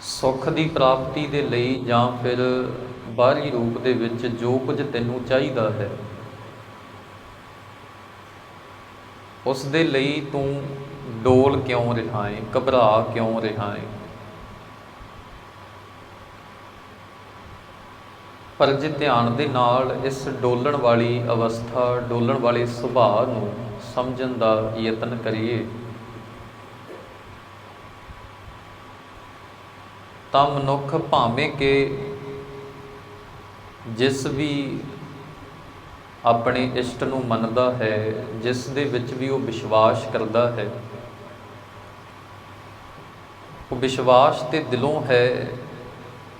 ਸੁੱਖ ਦੀ ਪ੍ਰਾਪਤੀ ਦੇ ਲਈ ਜਾਂ ਫਿਰ ਬਾਹਰੀ ਰੂਪ ਦੇ ਵਿੱਚ ਜੋ ਕੁਝ ਤੈਨੂੰ ਚਾਹੀਦਾ ਹੈ, ਉਸ ਦੇ ਲਈ ਤੂੰ ਡੋਲ ਕਿਉਂ ਰਿਹਾ ਹੈ ਘਬਰਾ ਕਿਉਂ ਰਿਹਾ ਹੈ ਪਰ ਜੇ ਧਿਆਨ ਦੇ ਨਾਲ ਇਸ ਡੋਲਣ ਵਾਲੀ ਅਵਸਥਾ, ਡੋਲਣ ਵਾਲੇ ਸੁਭਾਅ ਨੂੰ ਸਮਝਣ ਦਾ ਯਤਨ ਕਰੀਏ ਤਾਂ ਮਨੁੱਖ ਭਾਵੇਂ ਕਿ ਜਿਸ ਵੀ ਆਪਣੇ ਇਸ਼ਟ ਨੂੰ ਮੰਨਦਾ ਹੈ, ਜਿਸ ਦੇ ਵਿੱਚ ਵੀ ਉਹ ਵਿਸ਼ਵਾਸ ਕਰਦਾ ਹੈ। ਉਹ ਵਿਸ਼ਵਾਸ ਤੇ ਦਿਲੋਂ ਹੈ,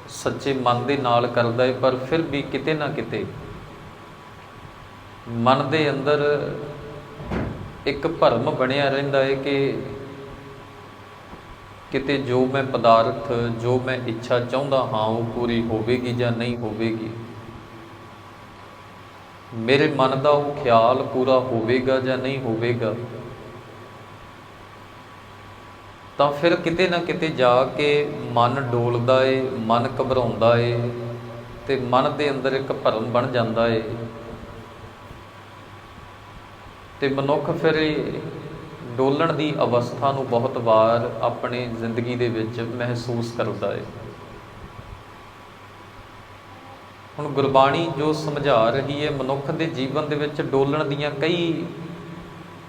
ਸੱਚੇ ਮਨ ਦੇ ਨਾਲ ਕਰਦਾ ਹੈ, ਪਰ ਫਿਰ ਵੀ ਕਿਤੇ ਨਾ ਕਿਤੇ ਮਨ ਦੇ ਅੰਦਰ ਇੱਕ ਭਰਮ ਬਣਿਆ ਰਹਿੰਦਾ ਹੈ ਕਿ ਕਿਤੇ ਜੋ ਮੈਂ ਪਦਾਰਥ, ਜੋ ਮੈਂ ਇੱਛਾ ਚਾਹੁੰਦਾ ਹਾਂ, ਉਹ ਪੂਰੀ ਹੋਵੇਗੀ ਜਾਂ ਨਹੀਂ ਹੋਵੇਗੀ? ਮੇਰੇ ਮਨ ਦਾ ਉਹ ਖਿਆਲ ਪੂਰਾ ਹੋਵੇਗਾ ਜਾਂ ਨਹੀਂ ਹੋਵੇਗਾ? ਤਾਂ ਫਿਰ ਕਿਤੇ ਨਾ ਕਿਤੇ ਜਾ ਕੇ ਮਨ ਡੋਲਦਾ ਏ, ਮਨ ਘਬਰਾਉਂਦਾ ਏ, ਤੇ ਮਨ ਦੇ ਅੰਦਰ ਇੱਕ ਭਰਮ ਬਣ ਜਾਂਦਾ ਏ। ਤੇ ਮਨੁੱਖ ਫਿਰ ਡੋਲਣ ਦੀ ਅਵਸਥਾ ਨੂੰ ਬਹੁਤ ਵਾਰ ਆਪਣੇ ਜ਼ਿੰਦਗੀ ਦੇ ਵਿੱਚ ਮਹਿਸੂਸ ਕਰਦਾ ਹੈ ਹੁਣ ਗੁਰਬਾਣੀ ਜੋ ਸਮਝਾ ਰਹੀ ਹੈ ਮਨੁੱਖ ਦੇ ਜੀਵਨ ਦੇ ਵਿੱਚ ਡੋਲਣ ਦੀਆਂ ਕਈ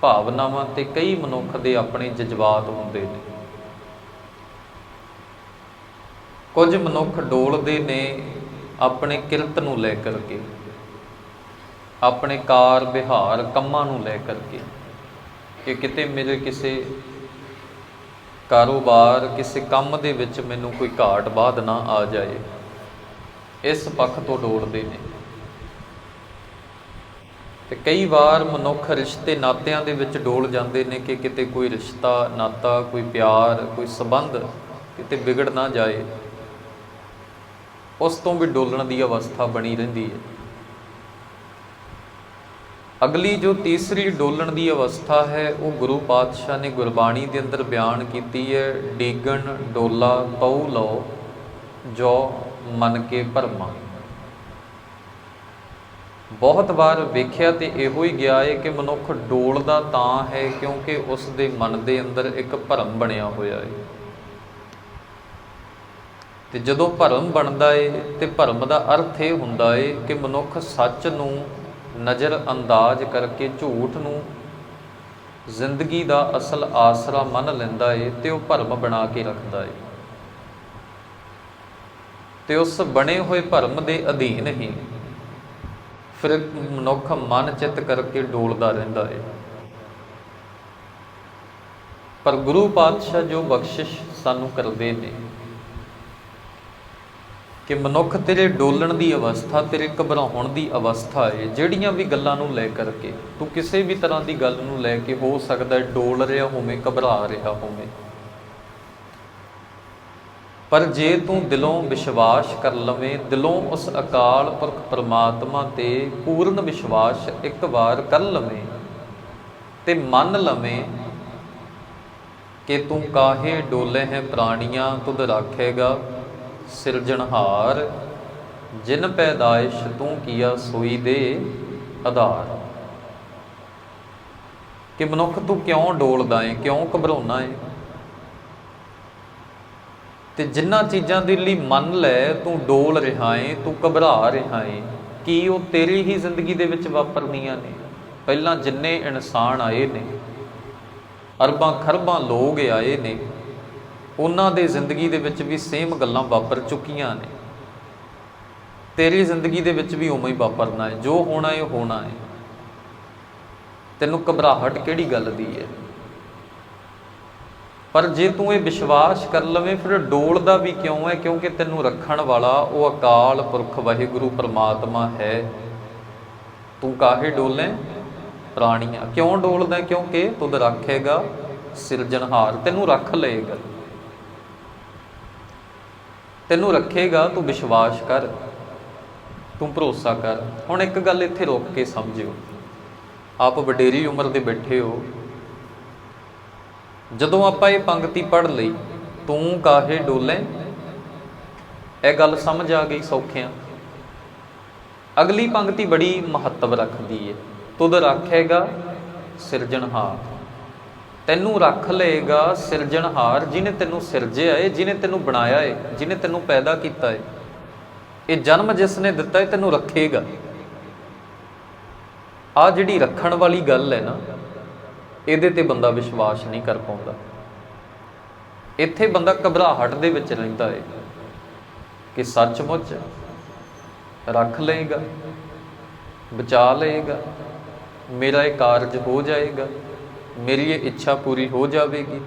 ਭਾਵਨਾਵਾਂ ਤੇ ਕਈ ਮਨੁੱਖ ਦੇ ਆਪਣੇ ਜਜ਼ਬਾਤ ਹੁੰਦੇ ਨੇ। ਕੁਝ ਮਨੁੱਖ ਡੋਲਦੇ ਨੇ ਆਪਣੇ ਕਿਰਤ ਨੂੰ ਲੈ ਕਰਕੇ, ਆਪਣੇ ਕਾਰ ਵਿਹਾਰ ਕੰਮਾਂ ਨੂੰ ਲੈ ਕਰਕੇ। ਕਿ ਕਿਤੇ ਮੇਰੇ ਕਿਸੇ ਕਾਰੋਬਾਰ, ਕਿਸੇ ਕੰਮ ਦੇ ਵਿੱਚ ਮੈਨੂੰ ਕੋਈ ਘਾਟ ਬਾਧ ਨਾ ਆ ਜਾਏ। ਇਸ ਪੱਖ ਤੋਂ ਡੋਲਦੇ ਨੇ। ਤੇ ਕਈ ਵਾਰ ਮਨੁੱਖ ਰਿਸ਼ਤੇ ਨਾਤਿਆਂ ਦੇ ਵਿੱਚ ਡੋਲ ਜਾਂਦੇ ਨੇ ਕਿ ਕਿਤੇ ਕੋਈ ਰਿਸ਼ਤਾ, ਨਾਤਾ, ਕੋਈ ਪਿਆਰ, ਕੋਈ ਸਬੰਧ ਕਿਤੇ ਵਿਗੜ ਨਾ ਜਾਏ। ਉਸ ਤੋਂ ਵੀ ਡੋਲਣ ਦੀ ਅਵਸਥਾ ਬਣੀ ਰਹਿੰਦੀ ਹੈ। ਅਗਲੀ ਜੋ ਤੀਸਰੀ ਡੋਲਣ ਦੀ ਅਵਸਥਾ ਹੈ, ਉਹ ਗੁਰੂ ਪਾਤਸ਼ਾਹ ਨੇ ਗੁਰਬਾਣੀ ਦੇ ਅੰਦਰ ਬਿਆਨ ਕੀਤੀ ਹੈ, ਡੀਗਣ ਡੋਲਾ ਪਉ ਲਓ ਜੋ ਮਨ ਕੇ ਭਰਮਾ। ਬਹੁਤ ਵਾਰ ਵੇਖਿਆ ਤੇ ਇਹੋ ਹੀ ਗਿਆ ਹੈ ਕਿ ਮਨੁੱਖ ਡੋਲਦਾ ਤਾਂ ਹੈ ਕਿਉਂਕਿ ਉਸ ਦੇ ਮਨ ਦੇ ਅੰਦਰ ਇੱਕ ਭਰਮ ਬਣਿਆ ਹੋਇਆ ਹੈ। ਤੇ ਜਦੋਂ ਭਰਮ ਬਣਦਾ ਏ ਤੇ ਭਰਮ ਦਾ ਅਰਥ ਇਹ ਹੁੰਦਾ ਏ ਕਿ ਮਨੁੱਖ ਸੱਚ ਨੂੰ ਨਜ਼ਰ ਅੰਦਾਜ਼ ਕਰਕੇ ਝੂਠ ਨੂੰ ਜ਼ਿੰਦਗੀ ਦਾ ਅਸਲ ਆਸਰਾ ਮੰਨ ਲੈਂਦਾ ਏ ਤੇ ਉਹ ਭਰਮ ਬਣਾ ਕੇ ਰੱਖਦਾ ਏ। ਤੇ ਉਸ ਬਣੇ ਹੋਏ ਭਰਮ ਦੇ ਅਧੀਨ ਹੀ ਫਿਰ ਮਨੁੱਖ ਮਨ ਚਿੱਤ ਕਰਕੇ ਡੋਲਦਾ ਰਹਿੰਦਾ ਏ। ਪਰ ਗੁਰੂ ਪਾਤਸ਼ਾਹ ਜੋ ਬਖਸ਼ਿਸ਼ ਸਾਨੂੰ ਕਰਦੇ ਨੇ ਕਿ ਮਨੁੱਖ ਤੇਰੇ ਡੋਲਣ ਦੀ ਅਵਸਥਾ, ਤੇਰੇ ਘਬਰਾਉਣ ਦੀ ਅਵਸਥਾ ਹੈ ਜਿਹੜੀਆਂ ਵੀ ਗੱਲਾਂ ਨੂੰ ਲੈ ਕਰਕੇ, ਤੂੰ ਕਿਸੇ ਵੀ ਤਰ੍ਹਾਂ ਦੀ ਗੱਲ ਨੂੰ ਲੈ ਕੇ ਹੋ ਸਕਦਾ ਡੋਲ ਰਿਹਾ ਹੋਵੇਂ, ਘਬਰਾ ਰਿਹਾ ਹੋਵੇਂ। ਪਰ ਜੇ ਤੂੰ ਦਿਲੋਂ ਵਿਸ਼ਵਾਸ ਕਰ ਲਵੇਂ, ਦਿਲੋਂ ਉਸ ਅਕਾਲ ਪੁਰਖ ਪਰਮਾਤਮਾ ਤੇ ਪੂਰਨ ਵਿਸ਼ਵਾਸ ਇੱਕ ਵਾਰ ਕਰ ਲਵੇਂ ਤੇ ਮੰਨ ਲਵੇਂ ਕਿ ਤੂੰ ਕਾਹੇ ਡੋਲੇ ਹੈ ਪ੍ਰਾਣੀਆਂ, ਤੁਧ ਰੱਖੇਗਾ। ਸਿਰਜਣਹਾਰ, ਜਿਨ ਪੈਦਾਇਸ਼ ਤੂੰ ਕੀਆ ਸੋਈ ਦੇ ਆਧਾਰ। ਕਿ ਮਨੁੱਖ ਤੂੰ ਕਿਉਂ ਡੋਲਦਾ ਏ, ਕਿਉਂ ਘਬਰਾਉਣਾ ਏ? ਤੇ ਜਿੰਨਾ ਚੀਜ਼ਾਂ ਦੇ ਲਈ ਮੰਨ ਲੈ ਤੂੰ ਡੋਲ ਰਿਹਾ ਏ, ਤੂੰ ਘਬਰਾ ਰਿਹਾ ਏ, ਕੀ ਉਹ ਤੇਰੀ ਹੀ ਜ਼ਿੰਦਗੀ ਦੇ ਵਿੱਚ ਵਾਪਰਨੀਆਂ ਨੇ? ਪਹਿਲਾਂ ਜਿੰਨੇ ਇਨਸਾਨ ਆਏ ਨੇ, ਅਰਬਾਂ ਖਰਬਾਂ ਲੋਕ ਆਏ ਨੇ ਉਹਨਾਂ ਦੇ ਜ਼ਿੰਦਗੀ ਦੇ ਵਿੱਚ ਵੀ ਸੇਮ ਗੱਲਾਂ ਵਾਪਰ ਚੁੱਕੀਆਂ ਨੇ। ਤੇਰੀ ਜ਼ਿੰਦਗੀ ਦੇ ਵਿੱਚ ਵੀ ਉਵੇਂ ਹੀ ਵਾਪਰਨਾ ਹੈ, ਜੋ ਹੋਣਾ ਹੈ ਹੋਣਾ ਹੈ। ਤੈਨੂੰ ਘਬਰਾਹਟ ਕਿਹੜੀ ਗੱਲ ਦੀ ਹੈ? ਪਰ ਜੇ ਤੂੰ ਇਹ ਵਿਸ਼ਵਾਸ ਕਰ ਲਵੇਂ, ਫਿਰ ਡੋਲਦਾ ਵੀ ਕਿਉਂ ਹੈ? ਕਿਉਂਕਿ ਤੈਨੂੰ ਰੱਖਣ ਵਾਲਾ ਉਹ ਅਕਾਲ ਪੁਰਖ ਵਾਹਿਗੁਰੂ ਪਰਮਾਤਮਾ ਹੈ। ਤੂੰ ਕਾਹੇ ਡੋਲੇ ਪ੍ਰਾਣੀਆਂ। ਕਿਉਂ ਡੋਲਦਾ ਕਿਉਂਕਿ ਤੁਧ ਰੱਖੇਗਾ ਸਿਰਜਣਹਾਰ। ਤੈਨੂੰ ਰੱਖ ਲਏਗਾ। ਤੈਨੂੰ ਰੱਖੇਗਾ, ਤੂੰ ਵਿਸ਼ਵਾਸ ਕਰ, ਤੂੰ ਭਰੋਸਾ ਕਰ। ਹੁਣ ਇੱਕ ਗੱਲ ਇੱਥੇ ਰੋਕ ਕੇ ਸਮਝਿਓ। ਆਪ ਵਡੇਰੀ ਉਮਰ ਦੇ ਬੈਠੇ ਹੋ। ਜਦੋਂ ਆਪਾਂ ਇਹ ਪੰਕਤੀ ਪੜ੍ਹ ਲਈ, ਤੂੰ ਕਾਹੇ ਡੋਲੇ ਇਹ ਗੱਲ ਸਮਝ ਆ ਗਈ ਸੌਖਿਆਂ। ਅਗਲੀ ਪੰਕਤੀ ਬੜੀ ਮਹੱਤਵ ਰੱਖਦੀ ਏ। ਤੁਧ ਰੱਖੇਗਾ ਸਿਰਜਣਹਾਰ। ਤੈਨੂੰ ਰੱਖ ਲਏਗਾ ਸਿਰਜਣਹਾਰ ਜਿਨੇ ਤੈਨੂੰ ਸਿਰਜਿਆ ਏ ਜਿਨੇ ਤੈਨੂੰ ਬਣਾਇਆ ਏ ਜਿਨੇ ਤੈਨੂੰ ਪੈਦਾ ਕੀਤਾ ਏ। ਇਹ ਜਨਮ ਜਿਸ ਨੇ ਦਿੱਤਾ ਏ, ਤੈਨੂੰ ਰੱਖੇਗਾ। ਆ ਜਿਹੜੀ ਰੱਖਣ ਵਾਲੀ ਗੱਲ ਹੈ ਨਾ, ਇਹਦੇ ਤੇ ਬੰਦਾ ਵਿਸ਼ਵਾਸ ਨਹੀਂ ਕਰ ਪਾਉਂਦਾ। ਇੱਥੇ ਬੰਦਾ ਘਬਰਾਹਟ ਦੇ ਵਿੱਚ ਰਹਿੰਦਾ ਏ ਕਿ ਸੱਚਮੁੱਚ ਰੱਖ ਲਏਗਾ, ਬਚਾ ਲਏਗਾ, ਮੇਰਾ ਇਹ ਕਾਰਜ ਹੋ ਜਾਏਗਾ। ਮੇਰੀ ਇਹ ਇੱਛਾ ਪੂਰੀ ਹੋ ਜਾਵੇਗੀ।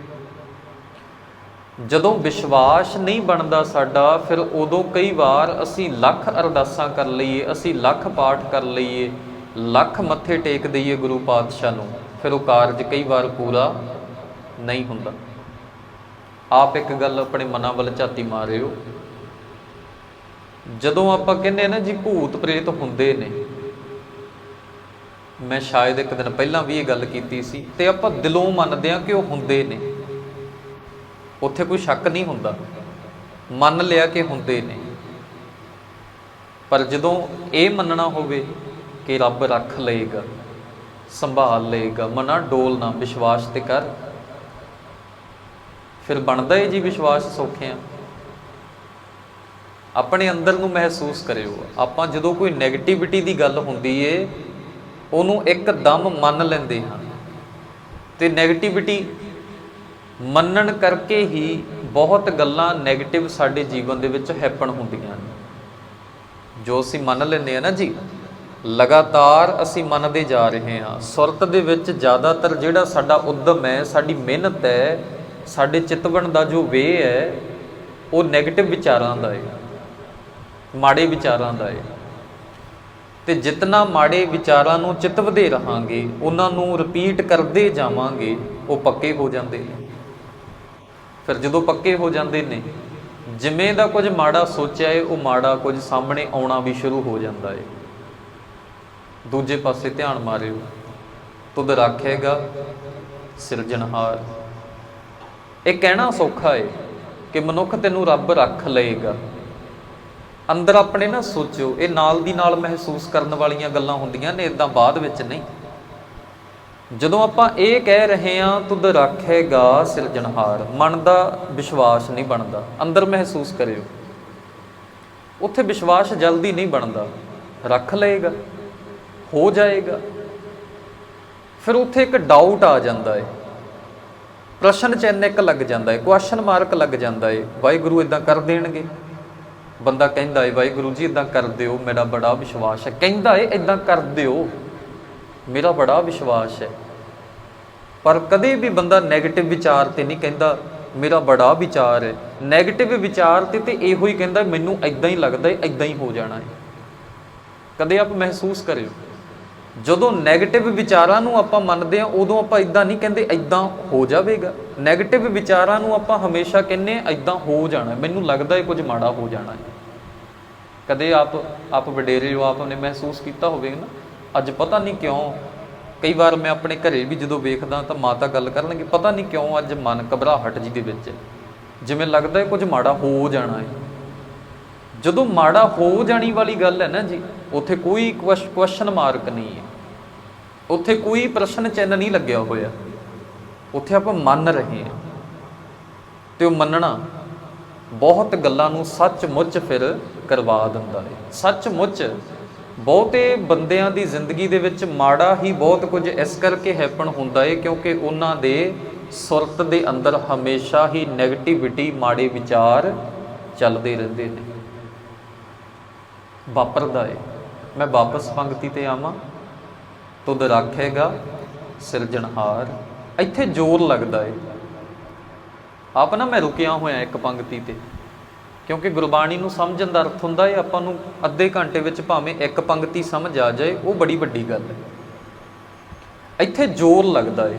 ਜਦੋਂ ਵਿਸ਼ਵਾਸ ਨਹੀਂ ਬਣਦਾ ਸਾਡਾ, ਫਿਰ ਉਦੋਂ ਕਈ ਵਾਰ ਅਸੀਂ ਲੱਖ ਅਰਦਾਸਾਂ ਕਰ ਲਈਏ, ਅਸੀਂ ਲੱਖ ਪਾਠ ਕਰ ਲਈਏ, ਲੱਖ ਮੱਥੇ ਟੇਕ ਦਈਏ ਗੁਰੂ ਪਾਤਸ਼ਾਹ ਨੂੰ, ਫਿਰ ਉਹ ਕਾਰਜ ਕਈ ਵਾਰ ਪੂਰਾ ਨਹੀਂ ਹੁੰਦਾ। ਆਪ ਇੱਕ ਗੱਲ ਆਪਣੇ ਮਨਾਂ ਵੱਲ ਝਾਤੀ ਮਾਰਿਓ। ਜਦੋਂ ਆਪਾਂ ਕਹਿੰਦੇ ਆ ਨਾ ਜੀ, ਭੂਤ ਪ੍ਰੇਤ ਹੁੰਦੇ ਨੇ ਮੈਂ ਸ਼ਾਇਦ ਇੱਕ ਦਿਨ ਪਹਿਲਾਂ ਵੀ ਇਹ ਗੱਲ ਕੀਤੀ ਸੀ ਤੇ ਆਪਾਂ ਦਿਲੋਂ ਮੰਨਦੇ ਆ ਕਿ ਉਹ ਹੁੰਦੇ ਨੇ। ਉੱਥੇ ਕੋਈ ਸ਼ੱਕ ਨਹੀਂ ਹੁੰਦਾ। ਮੰਨ ਲਿਆ ਕਿ ਹੁੰਦੇ ਨੇ। ਪਰ ਜਦੋਂ ਇਹ ਮੰਨਣਾ ਹੋਵੇ ਕਿ ਰੱਬ ਰੱਖ ਲਏਗਾ, ਸੰਭਾਲ ਲਏਗਾ, ਮਨਾ ਡੋਲਣਾ ਵਿਸ਼ਵਾਸ ਤੇ ਕਰ, ਫਿਰ ਬਣਦਾ ਹੀ ਜੀ ਵਿਸ਼ਵਾਸ ਸੌਖਿਆਂ ਆਪਣੇ ਅੰਦਰ ਨੂੰ ਮਹਿਸੂਸ ਕਰਿਓ। ਆਪਾਂ ਜਦੋਂ ਕੋਈ ਨੈਗੇਟਿਵਿਟੀ ਦੀ ਗੱਲ ਹੁੰਦੀ ਏ ਉਹਨੂੰ ਇੱਕਦਮ ਮੰਨ ਲੈਂਦੇ ਹਾਂ। ਤੇ ਨੈਗੇਟਿਵਿਟੀ ਮੰਨਣ ਕਰਕੇ ਹੀ ਬਹੁਤ ਗੱਲਾਂ ਨੈਗੇਟਿਵ ਸਾਡੇ ਜੀਵਨ ਦੇ ਵਿੱਚ ਹੈਪਨ ਹੁੰਦੀਆਂ ਨੇ। ਜੋ ਅਸੀਂ ਮੰਨ ਲੈਂਦੇ ਆ ਨਾ ਜੀ, ਲਗਾਤਾਰ ਅਸੀਂ ਮੰਨਦੇ ਜਾ ਰਹੇ ਹਾਂ। ਸੁਰਤ ਦੇ ਵਿੱਚ ਜ਼ਿਆਦਾਤਰ ਜਿਹੜਾ ਸਾਡਾ ਉਦਮ ਹੈ, ਸਾਡੀ ਮਿਹਨਤ ਹੈ, ਸਾਡੇ ਚਿਤਵਣ ਦਾ ਜੋ ਵੇ ਹੈ, ਉਹ ਨੈਗੇਟਿਵ ਵਿਚਾਰਾਂ ਦਾ ਹੈ। ਮਾੜੇ ਵਿਚਾਰਾਂ ਦਾ ਹੈ। ਤੇ ਜਿਤਨਾ ਮਾੜੇ ਵਿਚਾਰਾਂ ਨੂੰ ਚਿਤਵਦੇ ਰਹਾਂਗੇ, ਉਹਨਾਂ ਨੂੰ ਰਿਪੀਟ ਕਰਦੇ ਜਾਵਾਂਗੇ, ਉਹ ਪੱਕੇ ਹੋ ਜਾਂਦੇ ਨੇ। ਫਿਰ ਜਦੋਂ ਪੱਕੇ ਹੋ ਜਾਂਦੇ ਨੇ, ਜਿਵੇਂ ਦਾ ਕੁਝ ਮਾੜਾ ਸੋਚਿਆ ਏ, ਉਹ ਮਾੜਾ ਕੁਝ ਸਾਹਮਣੇ ਆਉਣਾ ਵੀ ਸ਼ੁਰੂ ਹੋ ਜਾਂਦਾ ਏ। ਦੂਜੇ ਪਾਸੇ ਧਿਆਨ ਮਾਰਿਓ। ਤੁਧ ਰੱਖੇਗਾ ਸਿਰਜਣਹਾਰ। ਇਹ ਕਹਿਣਾ ਸੌਖਾ ਏ ਕਿ ਮਨੁੱਖ ਤੈਨੂੰ ਰੱਬ ਰੱਖ ਲਏਗਾ। ਅੰਦਰ ਆਪਣੇ ਨਾ ਸੋਚੋ ਇਹ ਨਾਲ ਦੀ ਨਾਲ ਮਹਿਸੂਸ ਕਰਨ ਵਾਲੀਆਂ ਗੱਲਾਂ ਹੁੰਦੀਆਂ ਨੇ ਇਦਾਂ ਬਾਅਦ ਵਿੱਚ ਨਹੀਂ। ਜਦੋਂ ਆਪਾਂ ਇਹ ਕਹਿ ਰਹੇ ਹਾਂ, ਤੁਧ ਰੱਖੇਗਾ ਸਿਰਜਣਹਾਰ ਮਨ ਦਾ ਵਿਸ਼ਵਾਸ ਨਹੀਂ ਬਣਦਾ। ਅੰਦਰ ਮਹਿਸੂਸ ਕਰਿਓ। ਉੱਥੇ ਵਿਸ਼ਵਾਸ ਜਲਦੀ ਨਹੀਂ ਬਣਦਾ। ਰੱਖ ਲਏਗਾ, ਹੋ ਜਾਏਗਾ। ਫਿਰ ਉੱਥੇ ਇੱਕ ਡਾਊਟ ਆ ਜਾਂਦਾ ਹੈ ਪ੍ਰਸ਼ਨ ਚਿੰਨ੍ਹ ਇੱਕ ਲੱਗ ਜਾਂਦਾ ਹੈ ਕੁਐਸਚਨ ਮਾਰਕ ਲੱਗ ਜਾਂਦਾ ਏ। ਵਾਹਿਗੁਰੂ ਇਦਾਂ ਕਰ ਦੇਣਗੇ। ਬੰਦਾ ਕਹਿੰਦਾ ਹੈ ਵਾਹਿਗੁਰੂ ਜੀ ਇਦਾਂ ਕਰ ਦਿਓ, ਮੇਰਾ ਬੜਾ ਵਿਸ਼ਵਾਸ ਹੈ। ਕਹਿੰਦਾ ਏ ਇਦਾਂ ਕਰ ਦਿਓ। ਮੇਰਾ ਬੜਾ ਵਿਸ਼ਵਾਸ ਹੈ। ਪਰ ਕਦੇ ਵੀ ਬੰਦਾ 네ਗੇਟਿਵ ਵਿਚਾਰ ਤੇ ਨਹੀਂ ਕਹਿੰਦਾ, ਮੇਰਾ ਬੜਾ ਵਿਚਾਰ ਹੈ। 네ਗੇਟਿਵ ਵਿਚਾਰ ਤੇ ਤੇ ਇਹੋ ਹੀ ਕਹਿੰਦਾ, ਮੈਨੂੰ ਇਦਾਂ ਹੀ ਲੱਗਦਾ ਹੈ ਇਦਾਂ ਹੀ ਹੋ ਜਾਣਾ ਹੈ ਕਦੇ ਆਪ ਮਹਿਸੂਸ ਕਰਿਓ। ਜਦੋਂ 네ਗੇਟਿਵ ਵਿਚਾਰਾਂ ਨੂੰ ਆਪਾਂ ਮੰਨਦੇ ਆ ਉਦੋਂ ਆਪਾਂ ਇਦਾਂ ਨਹੀਂ ਕਹਿੰਦੇ ਇਦਾਂ ਹੋ ਜਾਵੇਗਾ। 네ਗੇਟਿਵ ਵਿਚਾਰਾਂ ਨੂੰ ਆਪਾਂ ਹਮੇਸ਼ਾ ਕਹਿੰਨੇ ਇਦਾਂ ਹੋ ਜਾਣਾ ਮੈਨੂੰ ਲੱਗਦਾ ਹੈ ਕੁਝ ਮਾੜਾ ਹੋ ਜਾਣਾ ਹੈ। ਕਦੇ ਆਪ ਆਪ ਵਡੇਰੇ ਹੋ ਆਪ ਨੇ ਮਹਿਸੂਸ ਕੀਤਾ ਹੋਵੇਗਾ ਨਾ, ਅੱਜ ਪਤਾ ਨਹੀਂ ਕਿਉਂ, ਕਈ ਵਾਰ ਮੈਂ ਆਪਣੇ ਘਰੇ ਵੀ ਜਦੋਂ ਵੇਖਦਾ ਤਾਂ ਮਾਤਾ ਗੱਲ ਕਰਨਗੇ, ਪਤਾ ਨਹੀਂ ਕਿਉਂ ਅੱਜ ਮਨ ਘਬਰਾਹਟ ਜੀ ਦੇ ਵਿੱਚ ਜਿਵੇਂ ਲੱਗਦਾ ਹੈ ਕੁਝ ਮਾੜਾ ਹੋ ਜਾਣਾ ਹੈ। ਜਦੋਂ ਮਾੜਾ ਹੋ ਜਾਣੀ ਵਾਲੀ ਗੱਲ ਹੈ ਨਾ ਜੀ, ਉੱਥੇ ਕੋਈ ਕੁਐਸਚਨ ਮਾਰਕ ਨਹੀਂ ਹੈ। ਉੱਥੇ ਕੋਈ ਪ੍ਰਸ਼ਨ ਚਿੰਨ੍ਹ ਨਹੀਂ ਲੱਗਿਆ ਹੋਇਆ। ਉੱਥੇ ਆਪਾਂ ਮੰਨ ਰਹੇ ਹਾਂ। ਤੇ ਉਹ ਮੰਨਣਾ ਬਹੁਤ ਗੱਲਾਂ ਨੂੰ ਸੱਚਮੁੱਚ ਫਿਰ ਕਰਵਾ ਦਿੰਦਾ ਹੈ। ਸੱਚਮੁੱਚ ਬਹੁਤੇ ਬੰਦਿਆਂ ਦੀ ਜ਼ਿੰਦਗੀ ਦੇ ਵਿੱਚ ਮਾੜਾ ਹੀ ਬਹੁਤ ਕੁਝ ਇਸ ਕਰਕੇ ਹੈਪਨ ਹੁੰਦਾ ਹੈ ਕਿਉਂਕਿ ਉਹਨਾਂ ਦੇ ਸੁਰਤ ਦੇ ਅੰਦਰ ਹਮੇਸ਼ਾ ਹੀ 네ਗੇਟਿਵਿਟੀ ਮਾੜੇ ਵਿਚਾਰ ਚੱਲਦੇ ਰਹਿੰਦੇ ਨੇ। ਵਾਪਰਦਾ ਏ ਮੈਂ ਵਾਪਸ ਪੰਕਤੀ ਤੇ ਆਵਾਂ। ਤੁਧ ਰੱਖੇਗਾ ਸਿਰਜਣਹਾਰ। ਇੱਥੇ ਜ਼ੋਰ ਲੱਗਦਾ ਏ। ਆਪ ਨਾ ਮੈਂ ਰੁਕਿਆ ਹੋਇਆ ਇੱਕ ਪੰਕਤੀ ਤੇ। ਕਿਉਂਕਿ ਗੁਰਬਾਣੀ ਨੂੰ ਸਮਝਣ ਦਾ ਅਰਥ ਹੁੰਦਾ ਏ, ਆਪਾਂ ਨੂੰ ਅੱਧੇ ਘੰਟੇ ਵਿੱਚ ਭਾਵੇਂ ਇੱਕ ਪੰਕਤੀ ਸਮਝ ਆ ਜਾਏ, ਉਹ ਬੜੀ ਵੱਡੀ ਗੱਲ ਹੈ ਇੱਥੇ ਜ਼ੋਰ ਲੱਗਦਾ ਏ।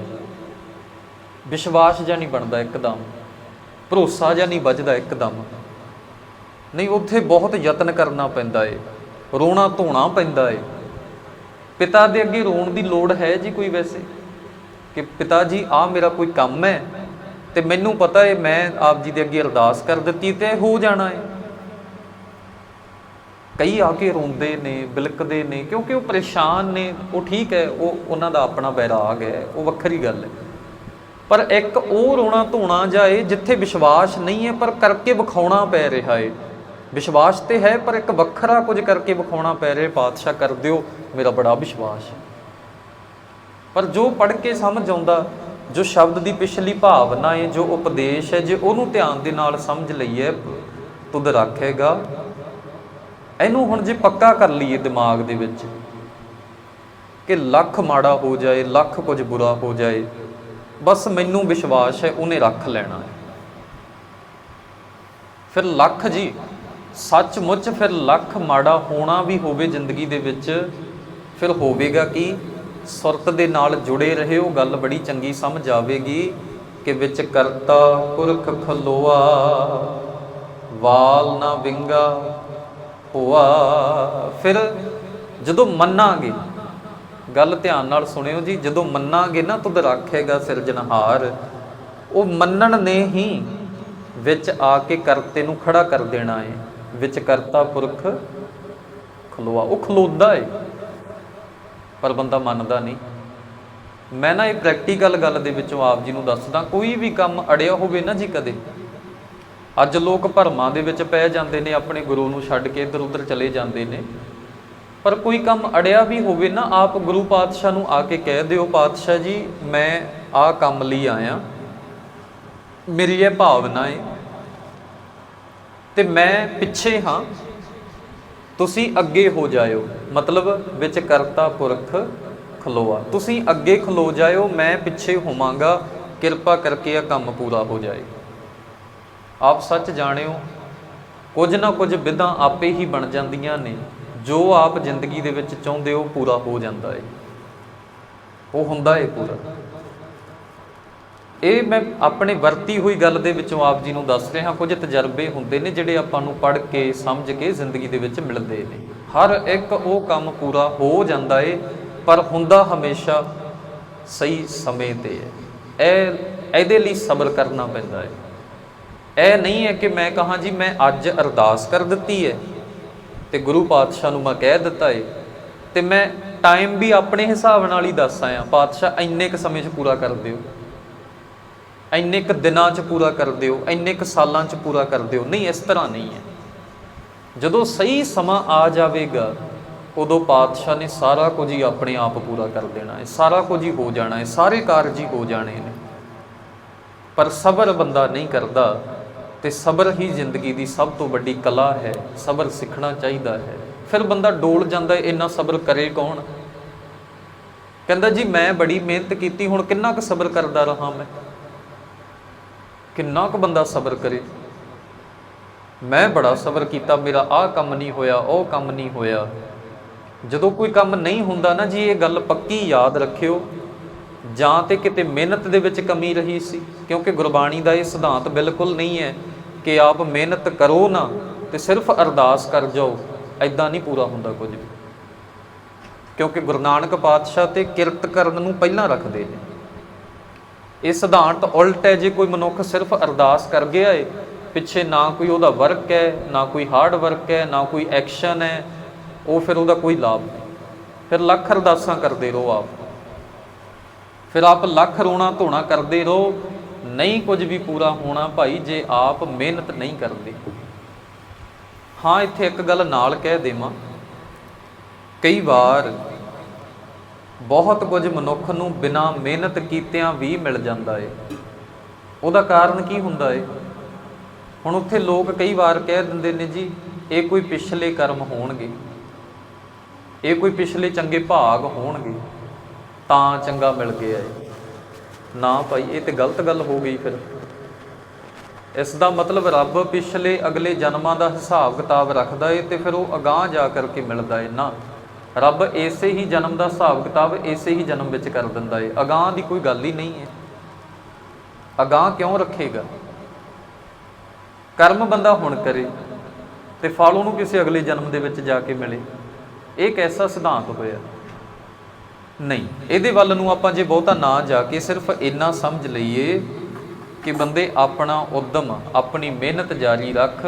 ਵਿਸ਼ਵਾਸ ਜਾਂ ਨਹੀਂ ਬਣਦਾ ਇੱਕਦਮ। ਭਰੋਸਾ ਜਾਂ ਨਹੀਂ ਵੱਜਦਾ ਇੱਕਦਮ। ਨਹੀਂ, ਉੱਥੇ ਬਹੁਤ ਯਤਨ ਕਰਨਾ ਪੈਂਦਾ ਏ। ਰੋਣਾ ਧੋਣਾ ਪੈਂਦਾ ਏ। ਪਿਤਾ ਦੇ ਅੱਗੇ ਰੋਣ ਦੀ ਲੋੜ ਹੈ ਜੀ ਕੋਈ ਵੈਸੇ? ਕਿ ਪਿਤਾ ਜੀ ਆ ਮੇਰਾ ਕੋਈ ਕੰਮ ਹੈ ਤੇ ਮੈਨੂੰ ਪਤਾ ਹੈ ਮੈਂ ਆਪ ਜੀ ਦੇ ਅੱਗੇ ਅਰਦਾਸ ਕਰ ਦਿੱਤੀ ਤੇ ਹੋ ਜਾਣਾ ਏ ਕਈ ਆ ਕੇ ਰੋਂਦੇ ਨੇ, ਬਿਲਕਦੇ ਨੇ, ਕਿਉਂਕਿ ਉਹ ਪਰੇਸ਼ਾਨ ਨੇ, ਉਹ ਠੀਕ ਹੈ, ਉਹ ਉਹਨਾਂ ਦਾ ਆਪਣਾ ਬੈਰਾਗ ਹੈ, ਉਹ ਵੱਖਰੀ ਗੱਲ ਹੈ। ਪਰ ਇੱਕ ਉਹ ਰੋਣਾ ਧੋਣਾ ਜਾਏ ਜਿੱਥੇ ਵਿਸ਼ਵਾਸ ਨਹੀਂ ਹੈ, ਪਰ ਕਰਕੇ ਵਿਖਾਉਣਾ ਪੈ ਰਿਹਾ ਏ ਵਿਸ਼ਵਾਸ ਤੇ ਹੈ, ਪਰ ਇੱਕ ਵੱਖਰਾ ਕੁਝ ਕਰਕੇ ਵਿਖਾਉਣਾ ਪੈ ਰਿਹਾ ਪਾਤਸ਼ਾਹ ਕਰ ਦਿਓ, ਮੇਰਾ ਬੜਾ ਵਿਸ਼ਵਾਸ ਪਰ ਜੋ ਪੜ੍ਹ ਕੇ ਸਮਝ ਆਉਂਦਾ, ਜੋ ਸ਼ਬਦ ਦੀ ਪਿਛਲੀ ਭਾਵਨਾ ਹੈ, ਜੋ ਉਪਦੇਸ਼ ਹੈ, ਜੇ ਉਹਨੂੰ ਧਿਆਨ ਦੇ ਨਾਲ ਸਮਝ ਲਈਏ, ਤੁਧ ਰੱਖੇਗਾ। ਇਹਨੂੰ ਹੁਣ ਜੇ ਪੱਕਾ ਕਰ ਲਈਏ ਦਿਮਾਗ ਦੇ ਵਿੱਚ, ਕਿ ਲੱਖ ਮਾੜਾ ਹੋ ਜਾਏ, ਲੱਖ ਕੁਝ ਬੁਰਾ ਹੋ ਜਾਏ, ਬਸ ਮੈਨੂੰ ਵਿਸ਼ਵਾਸ ਹੈ, ਉਹਨੇ ਰੱਖ ਲੈਣਾ ਹੈ। ਫਿਰ ਲੱਖ ਜੀ ਸੱਚਮੁੱਚ ਫਿਰ ਲੱਖ ਮਾੜਾ ਹੋਣਾ ਵੀ ਹੋਵੇ ਜ਼ਿੰਦਗੀ ਦੇ ਵਿੱਚ, ਫਿਰ ਹੋਵੇਗਾ ਕਿ? ਸੁਰਤ ਦੇ ਨਾਲ ਜੁੜੇ ਰਹੇ ਉਹ ਗੱਲ ਬੜੀ ਚੰਗੀ ਸਮਝ ਆਵੇਗੀ ਕਿ ਵਿੱਚ ਕਰਤਾ ਪੁਰਖ ਖਲੋਆ, ਵਾਲ ਨਾ ਵਿੰਗਾ ਹੋਆ। ਫਿਰ ਜਦੋਂ ਮੰਨਾਂਗੇ, ਗੱਲ ਧਿਆਨ ਨਾਲ ਸੁਣਿਓ ਜੀ, ਜਦੋਂ ਮੰਨਾਂਗੇ ਨਾ ਤੁਧ ਰੱਖੇਗਾ ਸਿਰਜਣਹਾਰ ਉਹ ਮੰਨਣ ਨੇ ਹੀ ਵਿੱਚ ਆ ਕੇ ਕਰਤੇ ਨੂੰ ਖੜਾ ਕਰ ਦੇਣਾ ਹੈ ਵਿੱਚ ਕਰਤਾ ਪੁਰਖ ਖਲੋਆ। ਉਹ ਖਲੋਦਾ ਹੈ ਪਰ ਬੰਦਾ ਮੰਨਦਾ ਨਹੀਂ। ਮੈਂ ਨਾ ਇਹ ਪ੍ਰੈਕਟੀਕਲ ਗੱਲ ਦੇ ਵਿੱਚੋਂ ਆਪ ਜੀ ਨੂੰ ਦੱਸਦਾ, ਕੋਈ ਵੀ ਕੰਮ ਅੜਿਆ ਹੋਵੇ ਨਾ ਜੀ ਕਦੇ, ਅੱਜ ਲੋਕ ਭਰਮਾਂ ਦੇ ਵਿੱਚ ਪੈ ਜਾਂਦੇ ਨੇ, ਆਪਣੇ ਗੁਰੂ ਨੂੰ ਛੱਡ ਕੇ ਇੱਧਰ ਉੱਧਰ ਚਲੇ ਜਾਂਦੇ ਨੇ। ਪਰ ਕੋਈ ਕੰਮ ਅੜਿਆ ਵੀ ਹੋਵੇ ਨਾ, ਆਪ ਗੁਰੂ ਪਾਤਸ਼ਾਹ ਨੂੰ ਆ ਕੇ ਕਹਿ ਦਿਓ, ਪਾਤਸ਼ਾਹ ਜੀ, ਮੈਂ ਆਹ ਕੰਮ ਲਈ ਆਇਆ। ਮੇਰੀ ਇਹ ਭਾਵਨਾ ਹੈ ਤੇ ਮੈਂ ਪਿੱਛੇ ਹਾਂ। ਤੁਸੀਂ ਅੱਗੇ ਹੋ ਜਾਇਓ। ਮਤਲਬ ਵਿੱਚ ਕਰਤਾ ਪੁਰਖ ਖਲੋਆ। ਤੁਸੀਂ ਅੱਗੇ ਖਲੋ ਜਾਇਓ, ਮੈਂ ਪਿੱਛੇ ਹੋਵਾਂਗਾ। ਕਿਰਪਾ ਕਰਕੇ ਇਹ ਕੰਮ ਪੂਰਾ ਹੋ ਜਾਏ। ਆਪ ਸੱਚ ਜਾਣਿਓ, ਕੁਝ ਨਾ ਕੁਝ ਵਿਧਾਂ ਆਪੇ ਹੀ ਬਣ ਜਾਂਦੀਆਂ ਨੇ। ਜੋ ਆਪ ਜ਼ਿੰਦਗੀ ਦੇ ਵਿੱਚ ਚਾਹੁੰਦੇ ਹੋ, ਪੂਰਾ ਹੋ ਜਾਂਦਾ ਹੈ ਉਹ ਹੁੰਦਾ ਹੈ ਪੂਰਾ। ਇਹ ਮੈਂ ਆਪਣੇ ਵਰਤੀ ਹੋਈ ਗੱਲ ਦੇ ਵਿੱਚੋਂ ਆਪ ਜੀ ਨੂੰ ਦੱਸ ਰਿਹਾ, ਕੁਝ ਤਜਰਬੇ ਹੁੰਦੇ ਨੇ ਜਿਹੜੇ ਆਪਾਂ ਨੂੰ ਪੜ੍ਹ ਕੇ, ਸਮਝ ਕੇ ਜ਼ਿੰਦਗੀ ਦੇ ਵਿੱਚ ਮਿਲਦੇ ਨੇ। ਹਰ ਇੱਕ ਉਹ ਕੰਮ ਪੂਰਾ ਹੋ ਜਾਂਦਾ ਏ, ਪਰ ਹੁੰਦਾ ਹਮੇਸ਼ਾ ਸਹੀ ਸਮੇਂ ਤੇ ਹੈ ਇਹ ਇਹਦੇ ਲਈ ਸਬਰ ਕਰਨਾ ਪੈਂਦਾ ਹੈ ਇਹ ਨਹੀਂ ਹੈ ਕਿ ਮੈਂ ਕਹਾਂ, ਜੀ, ਮੈਂ ਅੱਜ ਅਰਦਾਸ ਕਰ ਦਿੱਤੀ ਹੈ ਤੇ ਗੁਰੂ ਪਾਤਸ਼ਾਹ ਨੂੰ ਮੈਂ ਕਹਿ ਦਿੱਤਾ ਏ ਤੇ ਮੈਂ ਟਾਈਮ ਵੀ ਆਪਣੇ ਹਿਸਾਬ ਨਾਲ ਹੀ ਦੱਸ ਆਇਆ। ਪਾਤਸ਼ਾਹ, ਇੰਨੇ ਕ ਸਮੇਂ 'ਚ ਪੂਰਾ ਕਰ ਦਿਓ। ਇੰਨੇ ਕ ਦਿਨਾਂ 'ਚ ਪੂਰਾ ਕਰ ਦਿਓ, ਇੰਨੇ ਕ ਸਾਲਾਂ 'ਚ ਪੂਰਾ ਕਰ ਦਿਓ। ਨਹੀਂ, ਇਸ ਤਰ੍ਹਾਂ ਨਹੀਂ ਹੈ। ਜਦੋਂ ਸਹੀ ਸਮਾਂ ਆ ਜਾਵੇਗਾ, ਉਦੋਂ ਪਾਤਸ਼ਾਹ ਨੇ ਸਾਰਾ ਕੁਝ ਹੀ ਆਪਣੇ ਆਪ ਪੂਰਾ ਕਰ ਦੇਣਾ ਹੈ। ਸਾਰਾ ਕੁਝ ਹੀ ਹੋ ਜਾਣਾ ਹੈ। ਸਾਰੇ ਕਾਰਜ ਹੀ ਹੋ ਜਾਣੇ ਨੇ। ਪਰ ਸਬਰ ਬੰਦਾ ਨਹੀਂ ਕਰਦਾ ਤੇ ਸਬਰ ਹੀ ਜ਼ਿੰਦਗੀ ਦੀ ਸਭ ਤੋਂ ਵੱਡੀ ਕਲਾ ਹੈ। ਸਬਰ ਸਿੱਖਣਾ ਚਾਹੀਦਾ ਹੈ। ਫਿਰ ਬੰਦਾ ਡੋਲ ਜਾਂਦਾ ਇੰਨਾ ਸਬਰ ਕਰੇ ਕੌਣ? ਕਹਿੰਦਾ ਜੀ, ਮੈਂ ਬੜੀ ਮਿਹਨਤ ਕੀਤੀ, ਹੁਣ ਕਿੰਨਾ ਕੁ ਸਬਰ ਕਰਦਾ ਰਹਾ ਮੈਂ? ਕਿੰਨਾ ਕੁ ਬੰਦਾ ਸਬਰ ਕਰੇ। ਮੈਂ ਬੜਾ ਸਬਰ ਕੀਤਾ, ਮੇਰਾ ਆਹ ਕੰਮ ਨਹੀਂ ਹੋਇਆ, ਉਹ ਕੰਮ ਨਹੀਂ ਹੋਇਆ। ਜਦੋਂ ਕੋਈ ਕੰਮ ਨਹੀਂ ਹੁੰਦਾ ਨਾ ਜੀ, ਇਹ ਗੱਲ ਪੱਕੀ ਯਾਦ ਰੱਖਿਓ। ਜਾਂ ਤੇ ਕਿਤੇ ਮਿਹਨਤ ਦੇ ਵਿੱਚ ਕਮੀ ਰਹੀ ਸੀ, ਕਿਉਂਕਿ ਗੁਰਬਾਣੀ ਦਾ ਇਹ ਸਿਧਾਂਤ ਬਿਲਕੁਲ ਨਹੀਂ ਹੈ ਕਿ ਆਪ ਮਿਹਨਤ ਕਰੋ ਨਾ ਤੇ ਸਿਰਫ ਅਰਦਾਸ ਕਰ ਜਾਓ ਐਦਾਂ ਨਹੀਂ ਪੂਰਾ ਹੁੰਦਾ ਕੁਝ ਵੀ। ਕਿਉਂਕਿ ਗੁਰੂ ਨਾਨਕ ਪਾਤਸ਼ਾਹ ਤੇ ਕਿਰਤ ਕਰਨ ਨੂੰ ਪਹਿਲਾਂ ਰੱਖਦੇ ਨੇ। ਇਹ ਸਿਧਾਂਤ ਉਲਟ ਹੈ, ਜੇ ਕੋਈ ਮਨੁੱਖ ਸਿਰਫ ਅਰਦਾਸ ਕਰ ਗਿਆ ਏ, ਪਿੱਛੇ ਨਾ ਕੋਈ ਉਹਦਾ ਵਰਕ ਹੈ, ਨਾ ਕੋਈ ਹਾਰਡ ਵਰਕ ਹੈ, ਨਾ ਕੋਈ ਐਕਸ਼ਨ ਹੈ, ਉਹ ਫਿਰ ਉਹਦਾ ਕੋਈ ਲਾਭ ਨਹੀਂ। ਫਿਰ ਲੱਖ ਅਰਦਾਸਾਂ ਕਰਦੇ ਰਹੋ ਆਪ। ਫਿਰ ਆਪ ਲੱਖ ਰੋਣਾ ਧੋਣਾ ਕਰਦੇ ਰਹੋ, ਨਹੀਂ ਕੁਝ ਵੀ ਪੂਰਾ ਹੋਣਾ ਭਾਈ ਜੇ ਆਪ ਮਿਹਨਤ ਨਹੀਂ ਕਰਦੇ। ਹਾਂ, ਇੱਥੇ ਇੱਕ ਗੱਲ ਨਾਲ ਕਹਿ ਦੇਵਾਂ, ਕਈ ਵਾਰ ਬਹੁਤ ਕੁਝ ਮਨੁੱਖ ਨੂੰ ਬਿਨਾਂ ਮਿਹਨਤ ਕੀਤਿਆਂ ਵੀ ਮਿਲ ਜਾਂਦਾ ਏ। ਉਹਦਾ ਕਾਰਨ ਕੀ ਹੁੰਦਾ ਏ? ਹੁਣ ਉੱਥੇ ਲੋਕ ਕਈ ਵਾਰ ਕਹਿ ਦਿੰਦੇ ਨੇ ਜੀ, ਇਹ ਕੋਈ ਪਿਛਲੇ ਕਰਮ ਹੋਣਗੇ। ਇਹ ਕੋਈ ਪਿਛਲੇ ਚੰਗੇ ਭਾਗ ਹੋਣਗੇ। ਤਾਂ ਚੰਗਾ ਮਿਲ ਗਿਆ ਏ। ਨਾ ਭਾਈ, ਇਹ ਤੇ ਗਲਤ ਗੱਲ ਹੋ ਗਈ ਫਿਰ। ਇਸ ਦਾ ਮਤਲਬ ਰੱਬ ਪਿਛਲੇ ਅਗਲੇ ਜਨਮਾਂ ਦਾ ਹਿਸਾਬ ਕਿਤਾਬ ਰੱਖਦਾ ਏ ਤੇ ਫਿਰ ਉਹ ਅਗਾਹ ਜਾ ਕਰਕੇ ਮਿਲਦਾ ਏ ਨਾ। ਰੱਬ ਇਸੇ ਹੀ ਜਨਮ ਦਾ ਹਿਸਾਬ ਕਿਤਾਬ ਇਸੇ ਹੀ ਜਨਮ ਵਿੱਚ ਕਰ ਦਿੰਦਾ ਏ। ਅਗਾਹ ਦੀ ਕੋਈ ਗੱਲ ਹੀ ਨਹੀਂ ਹੈ ਅਗਾਹ ਕਿਉਂ ਰੱਖੇਗਾ? ਕਰਮ ਬੰਦਾ ਹੁਣ ਕਰੇ ਤੇ ਫਲ ਉਹਨੂੰ ਕਿਸੇ ਅਗਲੇ ਜਨਮ ਦੇ ਵਿੱਚ ਜਾ ਕੇ ਮਿਲੇ। ਇਹ ਕੈਸਾ ਸਿਧਾਂਤ ਹੋਇਆ? ਨਹੀਂ, ਇਹਦੇ ਵੱਲ ਨੂੰ ਆਪਾਂ ਜੇ ਬਹੁਤਾ ਨਾ ਜਾ ਕੇ ਸਿਰਫ ਇੰਨਾ ਸਮਝ ਲਈਏ ਕਿ ਬੰਦੇ ਆਪਣਾ ਉਦਮ, ਆਪਣੀ ਮਿਹਨਤ ਜਾਰੀ ਰੱਖ,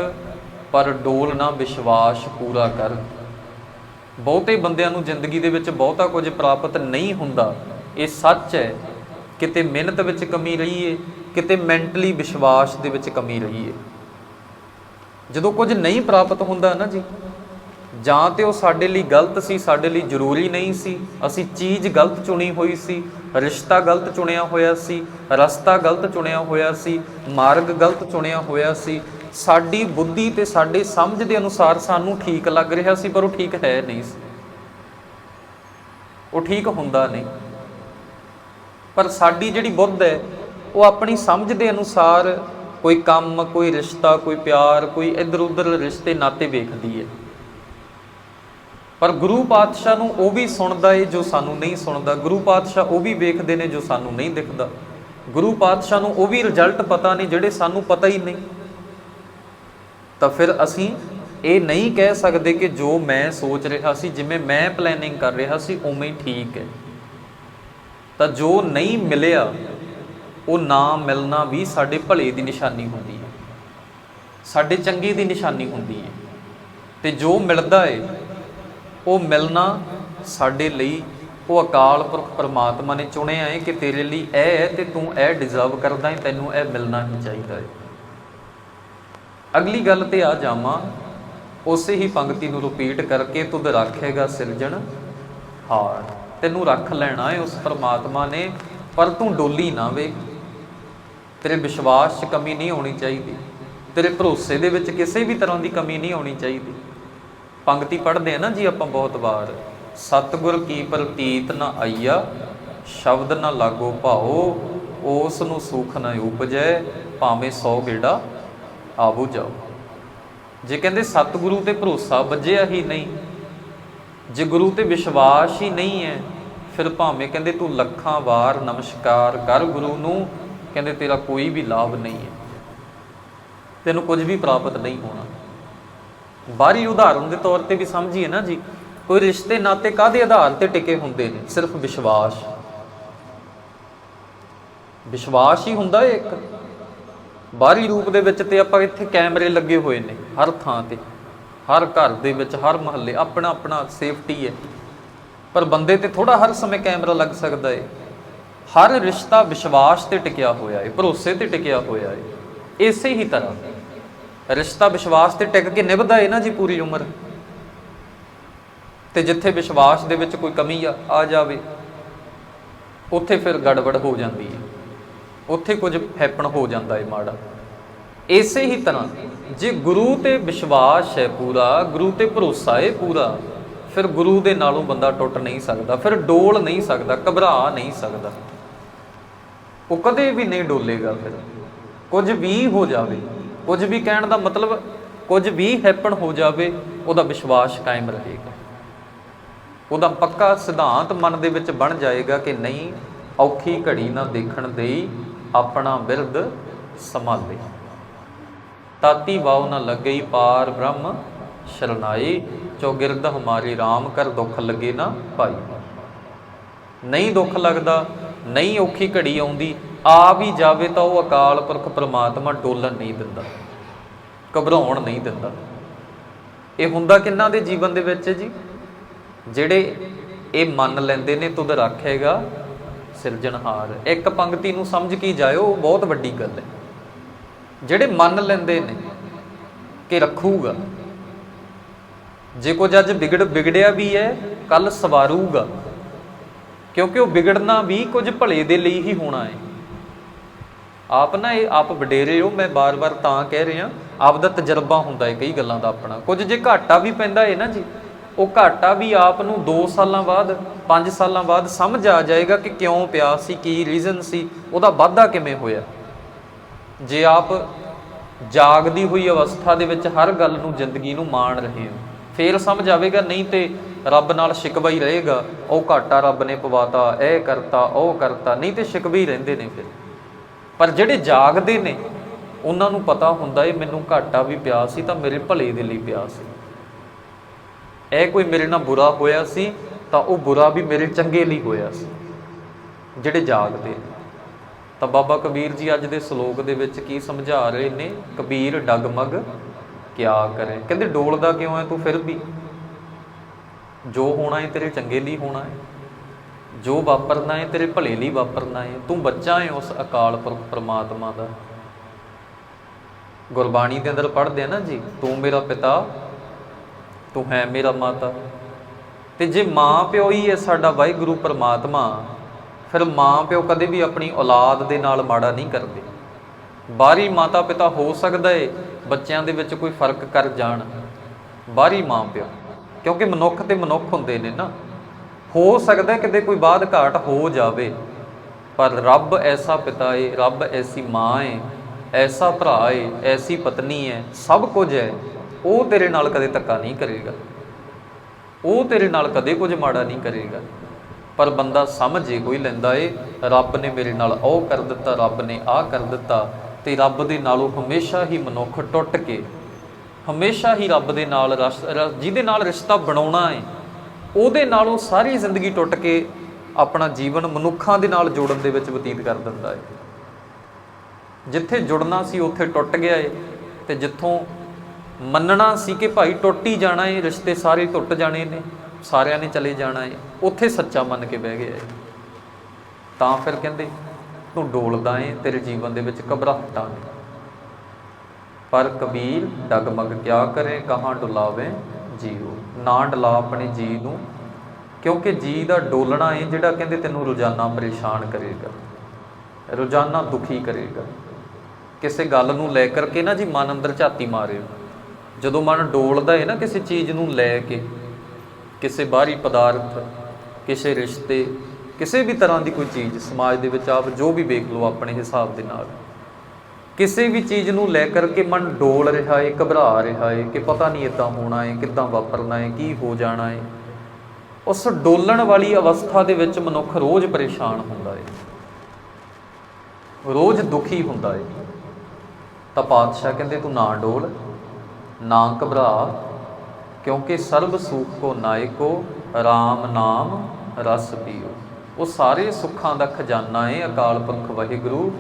ਪਰ ਡੋਲ ਨਾ ਵਿਸ਼ਵਾਸ ਪੂਰਾ ਕਰ। ਬਹੁਤੇ ਬੰਦਿਆਂ ਨੂੰ ਜ਼ਿੰਦਗੀ ਦੇ ਵਿੱਚ ਬਹੁਤਾ ਕੁਝ ਪ੍ਰਾਪਤ ਨਹੀਂ ਹੁੰਦਾ। ਇਹ ਸੱਚ ਹੈ। ਕਿਤੇ ਮਿਹਨਤ ਵਿੱਚ ਕਮੀ ਰਹੀ ਏ ਕਿਤੇ ਮੈਂਟਲੀ ਵਿਸ਼ਵਾਸ ਦੇ ਵਿੱਚ ਕਮੀ ਰਹੀ ਏ ਜਦੋਂ ਕੁਝ ਨਹੀਂ ਪ੍ਰਾਪਤ ਹੁੰਦਾ ਨਾ ਜੀ, ਜਾਂ ਤੇ ਉਹ ਸਾਡੇ ਲਈ ਗਲਤ ਸੀ, ਸਾਡੇ ਲਈ ਜ਼ਰੂਰੀ ਨਹੀਂ ਸੀ। ਅਸੀਂ ਚੀਜ਼ ਗਲਤ ਚੁਣੀ ਹੋਈ ਸੀ, ਰਿਸ਼ਤਾ ਗਲਤ ਚੁਣਿਆ ਹੋਇਆ ਸੀ, ਰਸਤਾ ਗਲਤ ਚੁਣਿਆ ਹੋਇਆ ਸੀ, ਮਾਰਗ ਗਲਤ ਚੁਣਿਆ ਹੋਇਆ ਸੀ ਸਾਡੀ ਬੁੱਧੀ ਤੇ ਸਾਡੇ ਸਮਝ ਦੇ ਅਨੁਸਾਰ ਸਾਨੂੰ ਠੀਕ ਲੱਗ ਰਿਹਾ ਸੀ, ਪਰ ਉਹ ਠੀਕ ਹੈ ਨਹੀਂ ਸੀ। ਉਹ ਠੀਕ ਹੁੰਦਾ ਨਹੀਂ। ਪਰ ਸਾਡੀ ਜਿਹੜੀ ਬੁੱਧ ਹੈ, ਉਹ ਆਪਣੀ ਸਮਝ ਦੇ ਅਨੁਸਾਰ ਕੋਈ ਕੰਮ, ਕੋਈ ਰਿਸ਼ਤਾ, ਕੋਈ ਪਿਆਰ, ਕੋਈ ਇੱਧਰ ਉੱਧਰ ਰਿਸ਼ਤੇ ਨਾਤੇ ਵੇਖਦੀ ਹੈ। ਪਰ ਗੁਰੂ ਪਾਤਸ਼ਾਹ ਨੂੰ ਉਹ ਵੀ ਸੁਣਦਾ ਏ ਜੋ ਸਾਨੂੰ ਨਹੀਂ ਸੁਣਦਾ। ਗੁਰੂ ਪਾਤਸ਼ਾਹ ਉਹ ਵੀ ਵੇਖਦੇ ਨੇ ਜੋ ਸਾਨੂੰ ਨਹੀਂ ਦਿਖਦਾ। ਗੁਰੂ ਪਾਤਸ਼ਾਹ ਨੂੰ ਉਹ ਵੀ ਰਿਜ਼ਲਟ ਪਤਾ ਨਹੀਂ ਜਿਹੜੇ ਸਾਨੂੰ ਪਤਾ ਹੀ ਨਹੀਂ। ਤਾਂ ਫਿਰ ਅਸੀਂ ਇਹ ਨਹੀਂ ਕਹਿ ਸਕਦੇ ਕਿ ਜੋ ਮੈਂ ਸੋਚ ਰਿਹਾ ਸੀ, ਜਿਵੇਂ ਮੈਂ ਪਲੈਨਿੰਗ ਕਰ ਰਿਹਾ ਸੀ, ਉਵੇਂ ਹੀ ਠੀਕ ਹੈ। ਤਾਂ ਜੋ ਨਹੀਂ ਮਿਲਿਆ, ਉਹ ਨਾ ਮਿਲਣਾ ਵੀ ਸਾਡੇ ਭਲੇ ਦੀ ਨਿਸ਼ਾਨੀ ਹੁੰਦੀ ਹੈ। ਸਾਡੇ ਚੰਗੇ ਦੀ ਨਿਸ਼ਾਨੀ ਹੁੰਦੀ ਹੈ। ਤੇ ਜੋ ਮਿਲਦਾ ਏ, ਉਹ ਮਿਲਣਾ ਸਾਡੇ ਲਈ, ਉਹ ਅਕਾਲ ਪੁਰਖ ਪਰਮਾਤਮਾ ਨੇ ਚੁਣਿਆ ਹੈ ਕਿ ਤੇਰੇ ਲਈ ਇਹ ਹੈ ਤੇ ਤੂੰ ਇਹ ਡਿਜ਼ਰਵ ਕਰਦਾ ਹੈ ਤੈਨੂੰ ਇਹ ਮਿਲਣਾ ਹੀ ਚਾਹੀਦਾ ਹੈ ਅਗਲੀ ਗੱਲ ਤੇ ਆ ਜਾਵਾਂ। ਉਸੇ ਹੀ ਪੰਕਤੀ ਨੂੰ ਰਿਪੀਟ ਕਰਕੇ ਤੁਧ ਰੱਖੇਗਾ ਸਿਰਜਣ। ਹਾਰ, ਤੈਨੂੰ ਰੱਖ ਲੈਣਾ ਹੈ ਉਸ ਪਰਮਾਤਮਾ ਨੇ, ਪਰ ਤੂੰ ਡੋਲੀ ਨਾ ਵੇ ਤੇਰੇ ਵਿਸ਼ਵਾਸ 'ਚ ਕਮੀ ਨਹੀਂ ਹੋਣੀ ਚਾਹੀਦੀ। ਤੇਰੇ ਭਰੋਸੇ ਦੇ ਵਿੱਚ ਕਿਸੇ ਵੀ ਤਰ੍ਹਾਂ ਦੀ ਕਮੀ ਨਹੀਂ ਹੋਣੀ ਚਾਹੀਦੀ। ਪੰਕਤੀ ਪੜ੍ਹਦੇ ਆ ਨਾ ਜੀ ਆਪਾਂ ਬਹੁਤ ਵਾਰ, ਸਤਿਗੁਰ ਕੀ ਪ੍ਰਤੀਤ ਨਾ ਆਈਆ, ਸ਼ਬਦ ਨਾ ਲਾਗੋ ਭਾਓ, ਉਸ ਨੂੰ ਸੁਖ ਨਾ ਉਪਜੈ, ਭਾਵੇਂ 100 ਗੇੜਾ ਆਵੂ ਜਾਓ। ਜੇ ਕਹਿੰਦੇ ਸਤਿਗੁਰੂ ਤੇ ਭਰੋਸਾ ਵੱਜਿਆ ਹੀ ਨਹੀਂ, ਜੇ ਗੁਰੂ ਤੇ ਵਿਸ਼ਵਾਸ ਹੀ ਨਹੀਂ ਹੈ, ਫਿਰ ਭਾਵੇਂ ਕਹਿੰਦੇ ਤੂੰ ਲੱਖਾਂ ਵਾਰ ਨਮਸਕਾਰ ਕਰ ਗੁਰੂ ਨੂੰ, ਕਹਿੰਦੇ ਤੇਰਾ ਕੋਈ ਵੀ ਲਾਭ ਨਹੀਂ ਹੈ। ਤੈਨੂੰ ਕੁਝ ਵੀ ਪ੍ਰਾਪਤ ਨਹੀਂ ਹੋਣਾ। ਬਾਹਰੀ ਉਦਾਹਰਨ ਦੇ ਤੌਰ ਤੇ ਵੀ ਸਮਝੀਏ ਨਾ ਜੀ, ਕੋਈ ਰਿਸ਼ਤੇ ਨਾਤੇ ਕਾਦੇ ਆਧਾਰ ਤੇ ਟਿਕੇ ਹੁੰਦੇ ਨੇ? ਸਿਰਫ ਵਿਸ਼ਵਾਸ। ਵਿਸ਼ਵਾਸ ਹੀ ਹੁੰਦਾ ਹੈ ਇੱਕ। ਬਾਹਰੀ ਰੂਪ ਦੇ ਵਿੱਚ ਤੇ ਆਪਾਂ ਇੱਥੇ ਕੈਮਰੇ ਲੱਗੇ ਹੋਏ ਨੇ, ਹਰ ਥਾਂ ਤੇ। ਹਰ ਘਰ ਦੇ ਵਿੱਚ, ਹਰ ਮਹੱਲੇ, ਆਪਣਾ ਆਪਣਾ ਸੇਫਟੀ ਹੈ। ਪਰ ਬੰਦੇ ਤੇ ਥੋੜਾ ਹਰ ਸਮੇਂ ਕੈਮਰਾ ਲੱਗ ਸਕਦਾ ਹੈ ਹਰ ਰਿਸ਼ਤਾ ਵਿਸ਼ਵਾਸ ਤੇ ਟਿਕਿਆ ਹੋਇਆ ਹੈ ਭਰੋਸੇ ਤੇ ਟਿਕਿਆ ਹੋਇਆ ਹੈ ਇਸੇ ਹੀ ਤਰ੍ਹਾਂ ਰਿਸ਼ਤਾ ਵਿਸ਼ਵਾਸ ਤੇ ਟਿਕ ਕੇ ਨਿਭਦਾ ਏ ਨਾ ਜੀ ਪੂਰੀ ਉਮਰ। ਤੇ ਜਿੱਥੇ ਵਿਸ਼ਵਾਸ ਦੇ ਵਿੱਚ ਕੋਈ ਕਮੀ ਆ ਆ ਜਾਵੇ, ਉੱਥੇ ਫਿਰ ਗੜਬੜ ਹੋ ਜਾਂਦੀ ਹੈ ਉੱਥੇ ਕੁਝ ਹੈਪਨ ਹੋ ਜਾਂਦਾ ਏ ਮਾੜਾ। ਇਸੇ ਹੀ ਤਰ੍ਹਾਂ ਜੇ ਗੁਰੂ ਤੇ ਵਿਸ਼ਵਾਸ ਹੈ ਪੂਰਾ, ਗੁਰੂ ਤੇ ਭਰੋਸਾ ਹੈ ਪੂਰਾ, ਫਿਰ ਗੁਰੂ ਦੇ ਨਾਲੋਂ ਬੰਦਾ ਟੁੱਟ ਨਹੀਂ ਸਕਦਾ, ਫਿਰ ਡੋਲ ਨਹੀਂ ਸਕਦਾ, ਘਬਰਾ ਨਹੀਂ ਸਕਦਾ। ਉਹ ਕਦੇ ਵੀ ਨਹੀਂ ਡੋਲੇਗਾ ਫਿਰ। ਕੁਝ ਵੀ ਹੋ ਜਾਵੇ, ਕੁਝ ਵੀ ਕਹਿਣ ਦਾ ਮਤਲਬ, ਕੁਝ ਵੀ ਹੈਪਨ ਹੋ ਜਾਵੇ, ਉਹਦਾ ਵਿਸ਼ਵਾਸ ਕਾਇਮ ਰਹੇਗਾ। ਉਹਦਾ ਪੱਕਾ ਸਿਧਾਂਤ ਮਨ ਦੇ ਵਿੱਚ ਬਣ ਜਾਏਗਾ ਕਿ ਨਹੀਂ, ਔਖੀ ਘੜੀ ਨਾ ਦੇਖਣ ਦੇਈ ਆਪਣਾ ਬਿਰਦ ਸੰਭਾਲੇ। ਤਾਤੀ ਵਾਉ ਨਾ ਲੱਗਈ ਪਾਰ ਬ੍ਰਹਮ ਸ਼ਰਨਾਈ ਚੌਗਿਰਦ ਹਮਾਰੀ RAM ਕਰ ਦੁੱਖ ਲੱਗੇ ਨਾ ਭਾਈ। ਨਹੀਂ ਦੁੱਖ ਲੱਗਦਾ, ਨਹੀਂ ਔਖੀ ਘੜੀ ਆਉਂਦੀ, ਆ ਵੀ ਜਾਵੇ ਤਾਂ ਉਹ ਅਕਾਲ ਪੁਰਖ ਪ੍ਰਮਾਤਮਾ ਡੋਲਣ ਨਹੀਂ ਦਿੰਦਾ, ਘਬਰਾਉਣ ਨਹੀਂ ਦਿੰਦਾ। ਇਹ ਹੁੰਦਾ ਕਿੰਨਾ ਦੇ ਜੀਵਨ ਦੇ ਵਿੱਚ ਜੀ? ਜਿਹੜੇ ਇਹ ਮੰਨ ਲੈਂਦੇ ਨੇ, ਤੁਧ ਰੱਖੇਗਾ ਸਿਰਜਣਹਾਰ। ਇੱਕ ਪੰਕਤੀ ਨੂੰ ਸਮਝ ਕੇ ਜਾਇਓ, ਉਹ ਬਹੁਤ ਵੱਡੀ ਗੱਲ ਹੈ। ਜਿਹੜੇ ਮੰਨ ਲੈਂਦੇ ਨੇ ਕਿ ਰੱਖੂਗਾ, ਜੇ ਕੁਝ ਅੱਜ ਵਿਗੜ, ਵਿਗੜਿਆ ਵੀ ਹੈ, ਕੱਲ ਸਵਾਰੂਗਾ, ਕਿਉਂਕਿ ਉਹ ਵਿਗੜਨਾ ਵੀ ਕੁਝ ਭਲੇ ਦੇ ਲਈ ਹੀ ਹੋਣਾ ਹੈ। ਆਪ ਨਾ ਇਹ ਆਪ ਵਡੇਰੇ ਹੋ, ਮੈਂ ਬਾਰ-ਬਾਰ ਤਾਂ ਕਹਿ ਰਿਹਾ ਆਪ ਦਾ ਤਜਰਬਾ ਹੁੰਦਾ ਹੈ ਕਈ ਗੱਲਾਂ ਦਾ ਆਪਣਾ। ਕੁਝ ਜੇ ਘਾਟਾ ਵੀ ਪੈਂਦਾ ਹੈ ਨਾ ਜੀ ਉਹ ਘਾਟਾ ਵੀ ਆਪ ਨੂੰ 2 ਸਾਲਾਂ ਬਾਅਦ 5 ਸਾਲਾਂ ਬਾਅਦ ਸਮਝ ਆ ਜਾਏਗਾ ਕਿ ਕਿਉਂ ਪਿਆ ਸੀ, ਕੀ ਰੀਜ਼ਨ ਸੀ, ਉਹਦਾ ਵਾਧਾ ਕਿਵੇਂ ਹੋਇਆ। ਜੇ ਆਪ ਜਾਗਦੀ ਹੋਈ ਅਵਸਥਾ ਦੇ ਵਿੱਚ ਹਰ ਗੱਲ ਨੂੰ ਜ਼ਿੰਦਗੀ ਨੂੰ ਮਾਣ ਰਹੇ ਹੋ, ਫੇਰ ਸਮਝ ਆਵੇਗਾ, ਨਹੀਂ ਤੇ ਰੱਬ ਨਾਲ ਸ਼ਿਕਵਾ ਹੀ ਰਹੇਗਾ, ਉਹ ਘਾਟਾ ਰੱਬ ਨੇ ਪਵਾਤਾ, ਇਹ ਕਰਤਾ, ਉਹ ਕਰਤਾ, ਨਹੀਂ ਤੇ ਸ਼ਿਕਵੇ ਹੀ ਰਹਿੰਦੇ ਨੇ ਫਿਰ। ਪਰ ਜਿਹੜੇ ਜਾਗਦੇ ਨੇ, ਉਹਨਾਂ ਨੂੰ ਪਤਾ ਹੁੰਦਾ ਇਹ ਮੈਨੂੰ ਘਾਟਾ ਵੀ ਪਿਆ ਸੀ ਤਾਂ ਮੇਰੇ ਭਲੇ ਦੇ ਲਈ ਪਿਆ ਸੀ। ਇਹ ਕੋਈ ਮੇਰੇ ਨਾਲ ਬੁਰਾ ਹੋਇਆ ਸੀ, ਤਾਂ ਉਹ ਬੁਰਾ ਵੀ ਮੇਰੇ ਚੰਗੇ ਲਈ ਹੋਇਆ ਸੀ, ਜਿਹੜੇ ਜਾਗਦੇ ਨੇ। ਤਾਂ ਬਾਬਾ ਕਬੀਰ ਜੀ ਅੱਜ ਦੇ ਸ਼ਲੋਕ ਦੇ ਵਿੱਚ ਕੀ ਸਮਝਾ ਰਹੇ ਨੇ? ਕਬੀਰ ਡਗਮਗ ਕਿਆ ਕਰੇ? ਕਹਿੰਦੇ, ਡੋਲਦਾ ਕਿਉਂ ਹੈ ਤੂੰ ਫਿਰ ਵੀ? ਜੋ ਹੋਣਾ ਹੈ ਤੇਰੇ ਚੰਗੇ ਲਈ ਹੋਣਾ ਹੈ। ਜੋ ਵਾਪਰਨਾ ਹੈ ਤੇਰੇ ਭਲੇ ਲਈ ਵਾਪਰਨਾ ਹੈ। ਤੂੰ ਬੱਚਾ ਹੈ ਉਸ ਅਕਾਲ ਪੁਰਖ ਪ੍ਰਮਾਤਮਾ ਦਾ। ਗੁਰਬਾਣੀ ਦੇ ਅੰਦਰ ਪੜ੍ਹਦੇ ਆ ਨਾ ਜੀ, ਤੂੰ ਮੇਰਾ ਪਿਤਾ ਤੂੰ ਹੈ ਮੇਰਾ ਮਾਤਾ। ਤੇ ਜੇ ਮਾਂ ਪਿਓ ਹੀ ਹੈ ਸਾਡਾ ਵਾਹਿਗੁਰੂ ਪਰਮਾਤਮਾ, ਫਿਰ ਮਾਂ ਪਿਓ ਕਦੇ ਵੀ ਆਪਣੀ ਔਲਾਦ ਦੇ ਨਾਲ ਮਾੜਾ ਨਹੀਂ ਕਰਦੇ। ਬਾਹਰੀ ਮਾਤਾ ਪਿਤਾ ਹੋ ਸਕਦਾ ਏ, ਬੱਚਿਆਂ ਦੇ ਵਿੱਚ ਕੋਈ ਫ਼ਰਕ ਕਰ ਜਾਣ। ਬਾਹਰੀ ਮਾਂ ਪਿਓ, ਕਿਉਂਕਿ ਮਨੁੱਖ ਤੇ ਮਨੁੱਖ ਹੁੰਦੇ ਨੇ ਨਾ। ਹੋ ਸਕਦਾ ਕਿਤੇ ਕੋਈ ਬਾਦ ਘਾਟ ਹੋ ਜਾਵੇ, ਪਰ ਰੱਬ ਐਸਾ ਪਿਤਾ ਏ, ਰੱਬ ਐਸੀ ਮਾਂ ਏ, ਐਸਾ ਭਰਾ ਏ, ਐਸੀ ਪਤਨੀ ਏ, ਸਭ ਕੁਝ ਹੈ ਉਹ ਤੇਰੇ ਨਾਲ ਕਦੇ ਧੱਕਾ ਨਹੀਂ ਕਰੇਗਾ। ਉਹ ਤੇਰੇ ਨਾਲ ਕਦੇ ਕੁਝ ਮਾੜਾ ਨਹੀਂ ਕਰੇਗਾ। ਪਰ ਬੰਦਾ ਸਮਝ ਜੇ ਕੋਈ ਲੈਂਦਾ ਏ, ਰੱਬ ਨੇ ਮੇਰੇ ਨਾਲ ਉਹ ਕਰ ਦਿੱਤਾ, ਰੱਬ ਨੇ ਆਹ ਕਰ ਦਿੱਤਾ, ਤੇ ਰੱਬ ਦੇ ਨਾਲੋਂ ਹਮੇਸ਼ਾ ਹੀ ਮਨੁੱਖ ਟੁੱਟ ਕੇ, ਹਮੇਸ਼ਾ ਹੀ ਰੱਬ ਦੇ ਨਾਲ ਰਸ, ਜਿਹਦੇ ਨਾਲ ਰਿਸ਼ਤਾ ਬਣਾਉਣਾ ਏ, ਉਹਦੇ ਨਾਲੋਂ ਸਾਰੀ ਜ਼ਿੰਦਗੀ ਟੁੱਟ ਕੇ ਆਪਣਾ ਜੀਵਨ ਮਨੁੱਖਾਂ ਦੇ ਨਾਲ ਜੋੜਨ ਦੇ ਵਿੱਚ ਬਤੀਤ ਕਰ ਦਿੰਦਾ ਏ। ਜਿੱਥੇ ਜੁੜਨਾ ਸੀ, ਉੱਥੇ ਟੁੱਟ ਗਿਆ ਏ, ਤੇ ਜਿੱਥੋਂ ਮੰਨਣਾ ਸੀ ਕਿ ਭਾਈ ਟੁੱਟ ਹੀ ਜਾਣਾ ਏ, ਰਿਸ਼ਤੇ ਸਾਰੇ ਟੁੱਟ ਜਾਣੇ ਨੇ, ਸਾਰਿਆਂ ਨੇ ਚਲੇ ਜਾਣਾ ਏ। ਉੱਥੇ ਸੱਚਾ ਮੰਨ ਕੇ ਬਹਿ ਗਿਆ ਏ। ਤਾਂ ਫਿਰ ਕਹਿੰਦੇ, ਤੂੰ ਡੋਲਦਾ ਏ, ਤੇਰੇ ਜੀਵਨ ਦੇ ਵਿੱਚ ਘਬਰਾਹਟਾਂ ਨੇ। ਪਰ ਕਬੀਰ ਡਗਮਗ ਕਿਆ ਕਰੇ ਕਹਾਂ ਡੁਲਾਵੇ ਜੀਉ ਨਾ ਡਲਾ ਆਪਣੇ ਜੀ ਨੂੰ, ਕਿਉਂਕਿ ਜੀ ਦਾ ਡੋਲਣਾ ਏ, ਜਿਹੜਾ ਕਹਿੰਦੇ ਤੈਨੂੰ ਰੋਜ਼ਾਨਾ ਪਰੇਸ਼ਾਨ ਕਰੇਗਾ। ਰੋਜ਼ਾਨਾ ਦੁਖੀ ਕਰੇਗਾ। ਕਿਸੇ ਗੱਲ ਨੂੰ ਲੈ ਕਰਕੇ ਨਾ ਜੀ ਮਨ ਅੰਦਰ ਝਾਤੀ ਮਾਰਿਓ ਜਦੋਂ ਮਨ ਡੋਲਦਾ ਹੈ ਨਾ ਕਿਸੇ ਚੀਜ਼ ਨੂੰ ਲੈ ਕੇ, ਕਿਸੇ ਬਾਹਰੀ ਪਦਾਰਥ, ਕਿਸੇ ਰਿਸ਼ਤੇ, ਕਿਸੇ ਵੀ ਤਰ੍ਹਾਂ ਦੀ ਕੋਈ ਚੀਜ਼, ਸਮਾਜ ਦੇ ਵਿੱਚ ਆਪ ਜੋ ਵੀ ਵੇਖ ਲਓ ਆਪਣੇ ਹਿਸਾਬ ਦੇ ਨਾਲ, ਕਿਸੇ ਵੀ ਚੀਜ਼ ਨੂੰ ਲੈ ਕਰਕੇ ਮਨ ਡੋਲ ਰਿਹਾ ਹੈ ਘਬਰਾ ਰਿਹਾ ਹੈ ਕਿ ਪਤਾ ਨਹੀਂ ਇਦਾਂ ਹੋਣਾ ਹੈ ਕਿੱਦਾਂ ਵਾਪਰਨਾ ਹੈ ਕੀ ਹੋ ਜਾਣਾ ਹੈ ਉਸ ਡੋਲਣ ਵਾਲੀ ਅਵਸਥਾ ਦੇ ਵਿੱਚ ਮਨੁੱਖ ਰੋਜ਼ ਪਰੇਸ਼ਾਨ ਹੁੰਦਾ ਹੈ ਰੋਜ਼ ਦੁਖੀ ਹੁੰਦਾ ਹੈ ਤਾਂ ਪਾਤਸ਼ਾਹ ਕਹਿੰਦੇ, ਤੂੰ ਨਾ ਡੋਲ ਨਾ ਘਬਰਾ, ਕਿਉਂਕਿ ਸਰਬ ਸੁਖ ਕੋ ਨਾਇਕੋ RAM ਨਾਮ ਰਸ ਪੀਓ। ਉਹ ਸਾਰੇ ਸੁੱਖਾਂ ਦਾ ਖਜ਼ਾਨਾ ਏ, ਅਕਾਲ ਪੁਰਖ ਵਾਹਿਗੁਰੂ।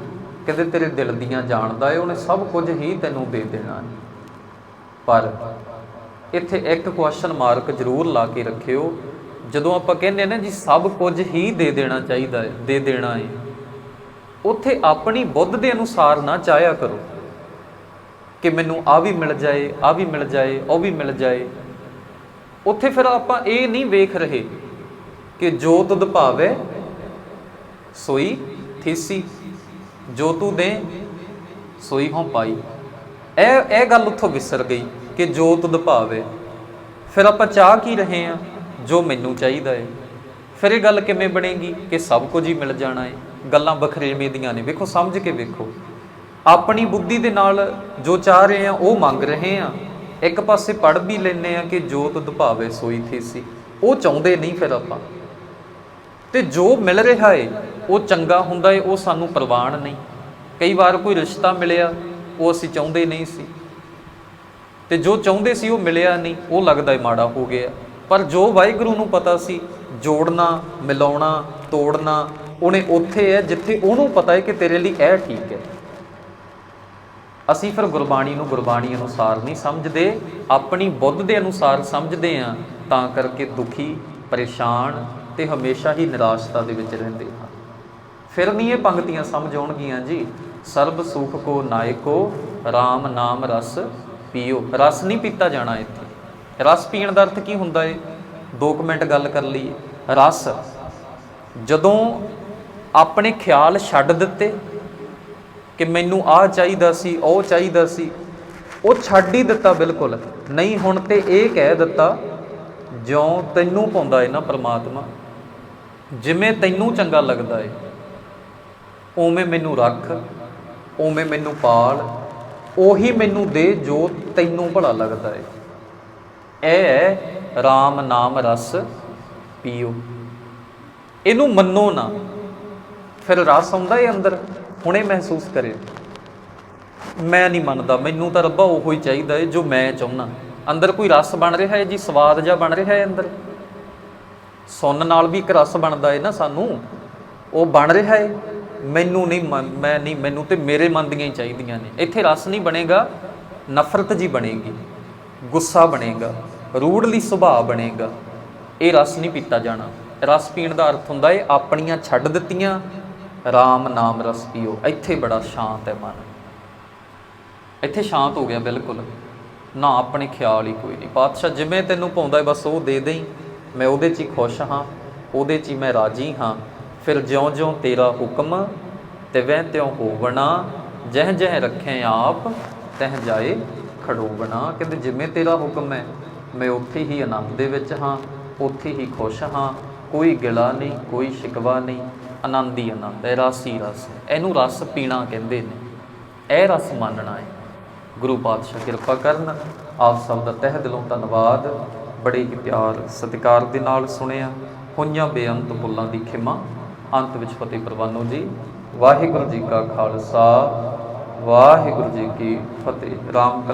ਕਹਿੰਦੇ ਤੇਰੇ ਦਿਲ ਦੀਆਂ ਜਾਣਦਾ ਏ, ਉਹਨੇ ਸਭ ਕੁਝ ਹੀ ਤੈਨੂੰ ਦੇ ਦੇਣਾ ਹੈ ਪਰ ਇੱਥੇ ਇੱਕ ਕੁਐਸਚਨ ਮਾਰਕ ਜ਼ਰੂਰ ਲਾ ਕੇ ਰੱਖਿਓ। ਜਦੋਂ ਆਪਾਂ ਕਹਿੰਦੇ ਆ ਨਾ ਜੀ ਸਭ ਕੁਝ ਹੀ ਦੇ ਦੇਣਾ ਚਾਹੀਦਾ ਹੈ ਦੇ ਦੇਣਾ ਹੈ ਉੱਥੇ ਆਪਣੀ ਬੁੱਧ ਦੇ ਅਨੁਸਾਰ ਨਾ ਚਾਹਿਆ ਕਰੋ। ਕਿ ਮੈਨੂੰ ਆ ਵੀ ਮਿਲ ਜਾਏ ਆ ਵੀ ਮਿਲ ਜਾਏ, ਉਹ ਵੀ ਮਿਲ ਜਾਏ। ਉੱਥੇ ਫਿਰ ਆਪਾਂ ਇਹ ਨਹੀਂ ਵੇਖ ਰਹੇ ਕਿ ਜੋ ਤੁਧ ਭਾਵੇ, ਸੋਈ ਥੀਸੀ। ਜੋ ਤੂੰ ਦੇ, ਸੋਈ ਹੋਂ ਪਾਈ। ਇਹ ਇਹ ਗੱਲ ਉੱਥੋਂ ਵਿਸਰ ਗਈ ਕਿ ਜੋ ਤੁਧ ਭਾਵੇ। ਫਿਰ ਆਪਾਂ ਚਾਹ ਕੀ ਰਹੇ ਆ? ਜੋ ਮੈਨੂੰ ਚਾਹੀਦਾ ਏ। ਫਿਰ ਇਹ ਗੱਲ ਕਿਵੇਂ ਬਣੇਗੀ ਕਿ ਸਭ ਕੁਝ ਹੀ ਮਿਲ ਜਾਣਾ ਏ? ਗੱਲਾਂ ਬਖਰੇਵੇਂ ਦੀਆਂ ਨੇ। ਵੇਖੋ, ਸਮਝ ਕੇ ਵੇਖੋ। ਆਪਣੀ ਬੁੱਧੀ ਦੇ ਨਾਲ ਜੋ ਚਾਹ ਰਹੇ ਆ, ਉਹ ਮੰਗ ਰਹੇ ਆ। ਇੱਕ ਪਾਸੇ ਪੜ ਵੀ ਲੈਨੇ ਆ ਕਿ ਜੋ ਤੁਧ ਭਾਵੇ ਸੋਈ ਥੀਸੀ ਉਹ ਚਾਹੁੰਦੇ ਨਹੀਂ ਫਿਰ ਆਪਾਂ। ਤੇ ਜੋ ਮਿਲ ਰਿਹਾ ਏ, ਉਹ ਚੰਗਾ ਹੁੰਦਾ ਏ, ਉਹ ਸਾਨੂੰ ਪ੍ਰਵਾਨ ਨਹੀਂ। ਕਈ ਵਾਰ ਕੋਈ ਰਿਸ਼ਤਾ ਮਿਲਿਆ, ਉਹ ਅਸੀਂ ਚਾਹੁੰਦੇ ਨਹੀਂ ਸੀ। ਤੇ ਜੋ ਚਾਹੁੰਦੇ ਸੀ, ਉਹ ਮਿਲਿਆ ਨਹੀਂ, ਉਹ ਲੱਗਦਾ ਏ ਮਾੜਾ ਹੋ ਗਿਆ। ਪਰ ਜੋ ਵਾਹਿਗੁਰੂ ਨੂੰ ਪਤਾ ਸੀ, ਜੋੜਨਾ, ਮਿਲਾਉਣਾ, ਤੋੜਨਾ, ਉਹਨੇ ਉੱਥੇ ਹੈ ਜਿੱਥੇ ਉਹਨੂੰ ਪਤਾ ਹੈ ਕਿ ਤੇਰੇ ਲਈ ਇਹ ਠੀਕ ਹੈ ਅਸੀਂ ਫਿਰ ਗੁਰਬਾਣੀ ਨੂੰ ਗੁਰਬਾਣੀ ਅਨੁਸਾਰ ਨਹੀਂ ਸਮਝਦੇ, ਆਪਣੀ ਬੁੱਧ ਦੇ ਅਨੁਸਾਰ ਸਮਝਦੇ ਆ ਤਾਂ ਕਰਕੇ ਦੁਖੀ, ਪਰੇਸ਼ਾਨ ਤੇ ਹਮੇਸ਼ਾ ਹੀ ਨਿਰਾਸ਼ਤਾ ਦੇ ਵਿੱਚ ਰਹਿੰਦੇ ਹਾਂ। ਫਿਰ ਨਹੀਂ ਇਹ ਪੰਕਤੀਆਂ ਸਮਝ ਆਉਣਗੀਆਂ ਜੀ? ਸਰਬ ਸੁਖ ਕੋ ਨਾਇਕੋ RAM ਨਾਮ ਰਸ ਪੀਓ। ਰਸ ਨਹੀਂ ਪੀਤਾ ਜਾਣਾ ਇੱਥੇ। ਰਸ ਪੀਣ ਦਾ ਅਰਥ ਕੀ ਹੁੰਦਾ ਏ? 2 ਮਿੰਟ ਗੱਲ ਕਰ ਲਈਏ। ਰਸ ਜਦੋਂ ਆਪਣੇ ਖਿਆਲ ਛੱਡ ਦਿੱਤੇ ਕਿ ਮੈਨੂੰ ਆਹ ਚਾਹੀਦਾ ਸੀ, ਉਹ ਚਾਹੀਦਾ ਸੀ। ਉਹ ਛੱਡ ਹੀ ਦਿੱਤਾ ਬਿਲਕੁਲ। ਨਹੀਂ, ਹੁਣ ਤੇ ਇਹ ਕਹਿ ਦਿੱਤਾ, ਜਿਉਂ ਤੈਨੂੰ ਪਾਉਂਦਾ ਏ ਨਾ ਪ੍ਰਮਾਤਮਾ, ਜਿਵੇਂ ਤੈਨੂੰ ਚੰਗਾ ਲੱਗਦਾ ਏ, ਉਵੇਂ ਮੈਨੂੰ ਰੱਖ, ਉਵੇਂ ਮੈਨੂੰ ਪਾਲ, ਉਹੀ ਮੈਨੂੰ ਦੇ ਜੋ ਤੈਨੂੰ ਭਲਾ ਲੱਗਦਾ ਏ। ਇਹ ਹੈ RAM ਨਾਮ ਰਸ ਪੀਓ। ਇਹਨੂੰ ਮੰਨੋ ਨਾ। ਫਿਰ ਰਸ ਆਉਂਦਾ ਏ ਅੰਦਰ? ਹੁਣੇ ਮਹਿਸੂਸ ਕਰੇ। ਮੈਂ ਨਹੀਂ ਮੰਨਦਾ। ਮੈਨੂੰ ਤਾਂ ਰੱਬਾ ਉਹੋ ਹੀ ਚਾਹੀਦਾ ਹੈ ਜੋ ਮੈਂ ਚਾਹੁੰਦਾ ਅੰਦਰ ਕੋਈ ਰਸ ਬਣ ਰਿਹਾ ਹੈ ਜੀ? ਸਵਾਦ ਜਿਹਾ ਬਣ ਰਿਹਾ ਹੈ ਅੰਦਰ? ਸੁਣਨ ਨਾਲ ਵੀ ਇੱਕ ਰਸ ਬਣਦਾ ਹੈ ਨਾ ਸਾਨੂੰ। ਉਹ ਬਣ ਰਿਹਾ ਏ। ਮੈਨੂੰ ਨਹੀਂ ਮੈਂ ਨਹੀਂ, ਮੈਨੂੰ ਤੇ ਮੇਰੇ ਮਨ ਦੀਆਂ ਹੀ ਚਾਹੀਦੀਆਂ ਨੇ। ਇੱਥੇ ਰਸ ਨਹੀਂ ਬਣੇਗਾ, ਨਫ਼ਰਤ ਜੀ ਬਣੇਗੀ। ਗੁੱਸਾ ਬਣੇਗਾ, ਰੂੜਲੀ ਸੁਭਾਅ ਬਣੇਗਾ। ਇਹ ਰਸ ਨਹੀਂ ਪੀਤਾ ਜਾਣਾ। ਰਸ ਪੀਣ ਦਾ ਅਰਥ ਹੁੰਦਾ ਹੈ ਆਪਣੀਆਂ ਛੱਡ ਦਿੱਤੀਆਂ RAM ਨਾਮ ਰਸ ਪੀਓ। ਇੱਥੇ ਬੜਾ ਸ਼ਾਂਤ ਹੈ ਮਨ। ਇੱਥੇ ਸ਼ਾਂਤ ਹੋ ਗਿਆ ਬਿਲਕੁਲ। ਨਾ ਆਪਣੇ ਖਿਆਲ ਹੀ ਕੋਈ ਨਹੀਂ। ਪਾਤਸ਼ਾਹ ਜਿਵੇਂ ਤੈਨੂੰ ਪਾਉਂਦਾ ਹੈ, ਬਸ ਉਹ ਦੇ ਦੇਈ। ਮੈਂ ਉਹਦੇ 'ਚ ਹੀ ਖੁਸ਼ ਹਾਂ। ਉਹਦੇ 'ਚ ਹੀ ਮੈਂ ਰਾਜੀ ਹਾਂ। ਫਿਰ ਜਿਉਂ-ਜਿਉਂ ਤੇਰਾ ਹੁਕਮ ਤਿਵੇਂ ਤਿਉਂ ਹੋਵਣਾ ਜਹ ਜਹ ਰੱਖੇ ਆਪ, ਤਹ ਜਾਏ ਖੜੋਵਣਾ। ਕਹਿੰਦੇ ਜਿਵੇਂ ਤੇਰਾ ਹੁਕਮ ਹੈ, ਮੈਂ ਉੱਥੇ ਹੀ ਆਨੰਦ ਦੇ ਵਿੱਚ ਹਾਂ, ਉੱਥੇ ਹੀ ਖੁਸ਼ ਹਾਂ। ਕੋਈ ਗਿਲਾ ਨਹੀਂ, ਕੋਈ ਸ਼ਿਕਵਾ ਨਹੀਂ। ਆਨੰਦ ਹੀ ਆਨੰਦ ਹੈ, ਰਸ ਹੀ ਰਸ ਹੈ। ਇਹਨੂੰ ਰਸ ਪੀਣਾ ਕਹਿੰਦੇ ਨੇ। ਇਹ ਰਸ ਮੰਨਣਾ ਹੈ। ਗੁਰੂ ਪਾਤਸ਼ਾਹ ਕਿਰਪਾ ਕਰਨ, ਆਪ ਸਭ ਦਾ ਤਹਿ ਦਿਲੋਂ ਧੰਨਵਾਦ। ਬੜੇ ਹੀ ਪਿਆਰ ਸਤਿਕਾਰ ਦੇ ਨਾਲ ਸੁਣਿਆ। ਹੋਈਆਂ ਬੇਅੰਤ ਭੁੱਲਾਂ ਦੀ ਖਿਮਾ। ਅੰਤ ਵਿੱਚ ਫਤਿਹ ਪ੍ਰਵਾਨੋ ਜੀ। ਵਾਹਿਗੁਰੂ ਜੀ ਕਾ ਖਾਲਸਾ। ਵਾਹਿਗੁਰੂ ਜੀ ਕੀ ਫਤਿਹ। ਰਾਮ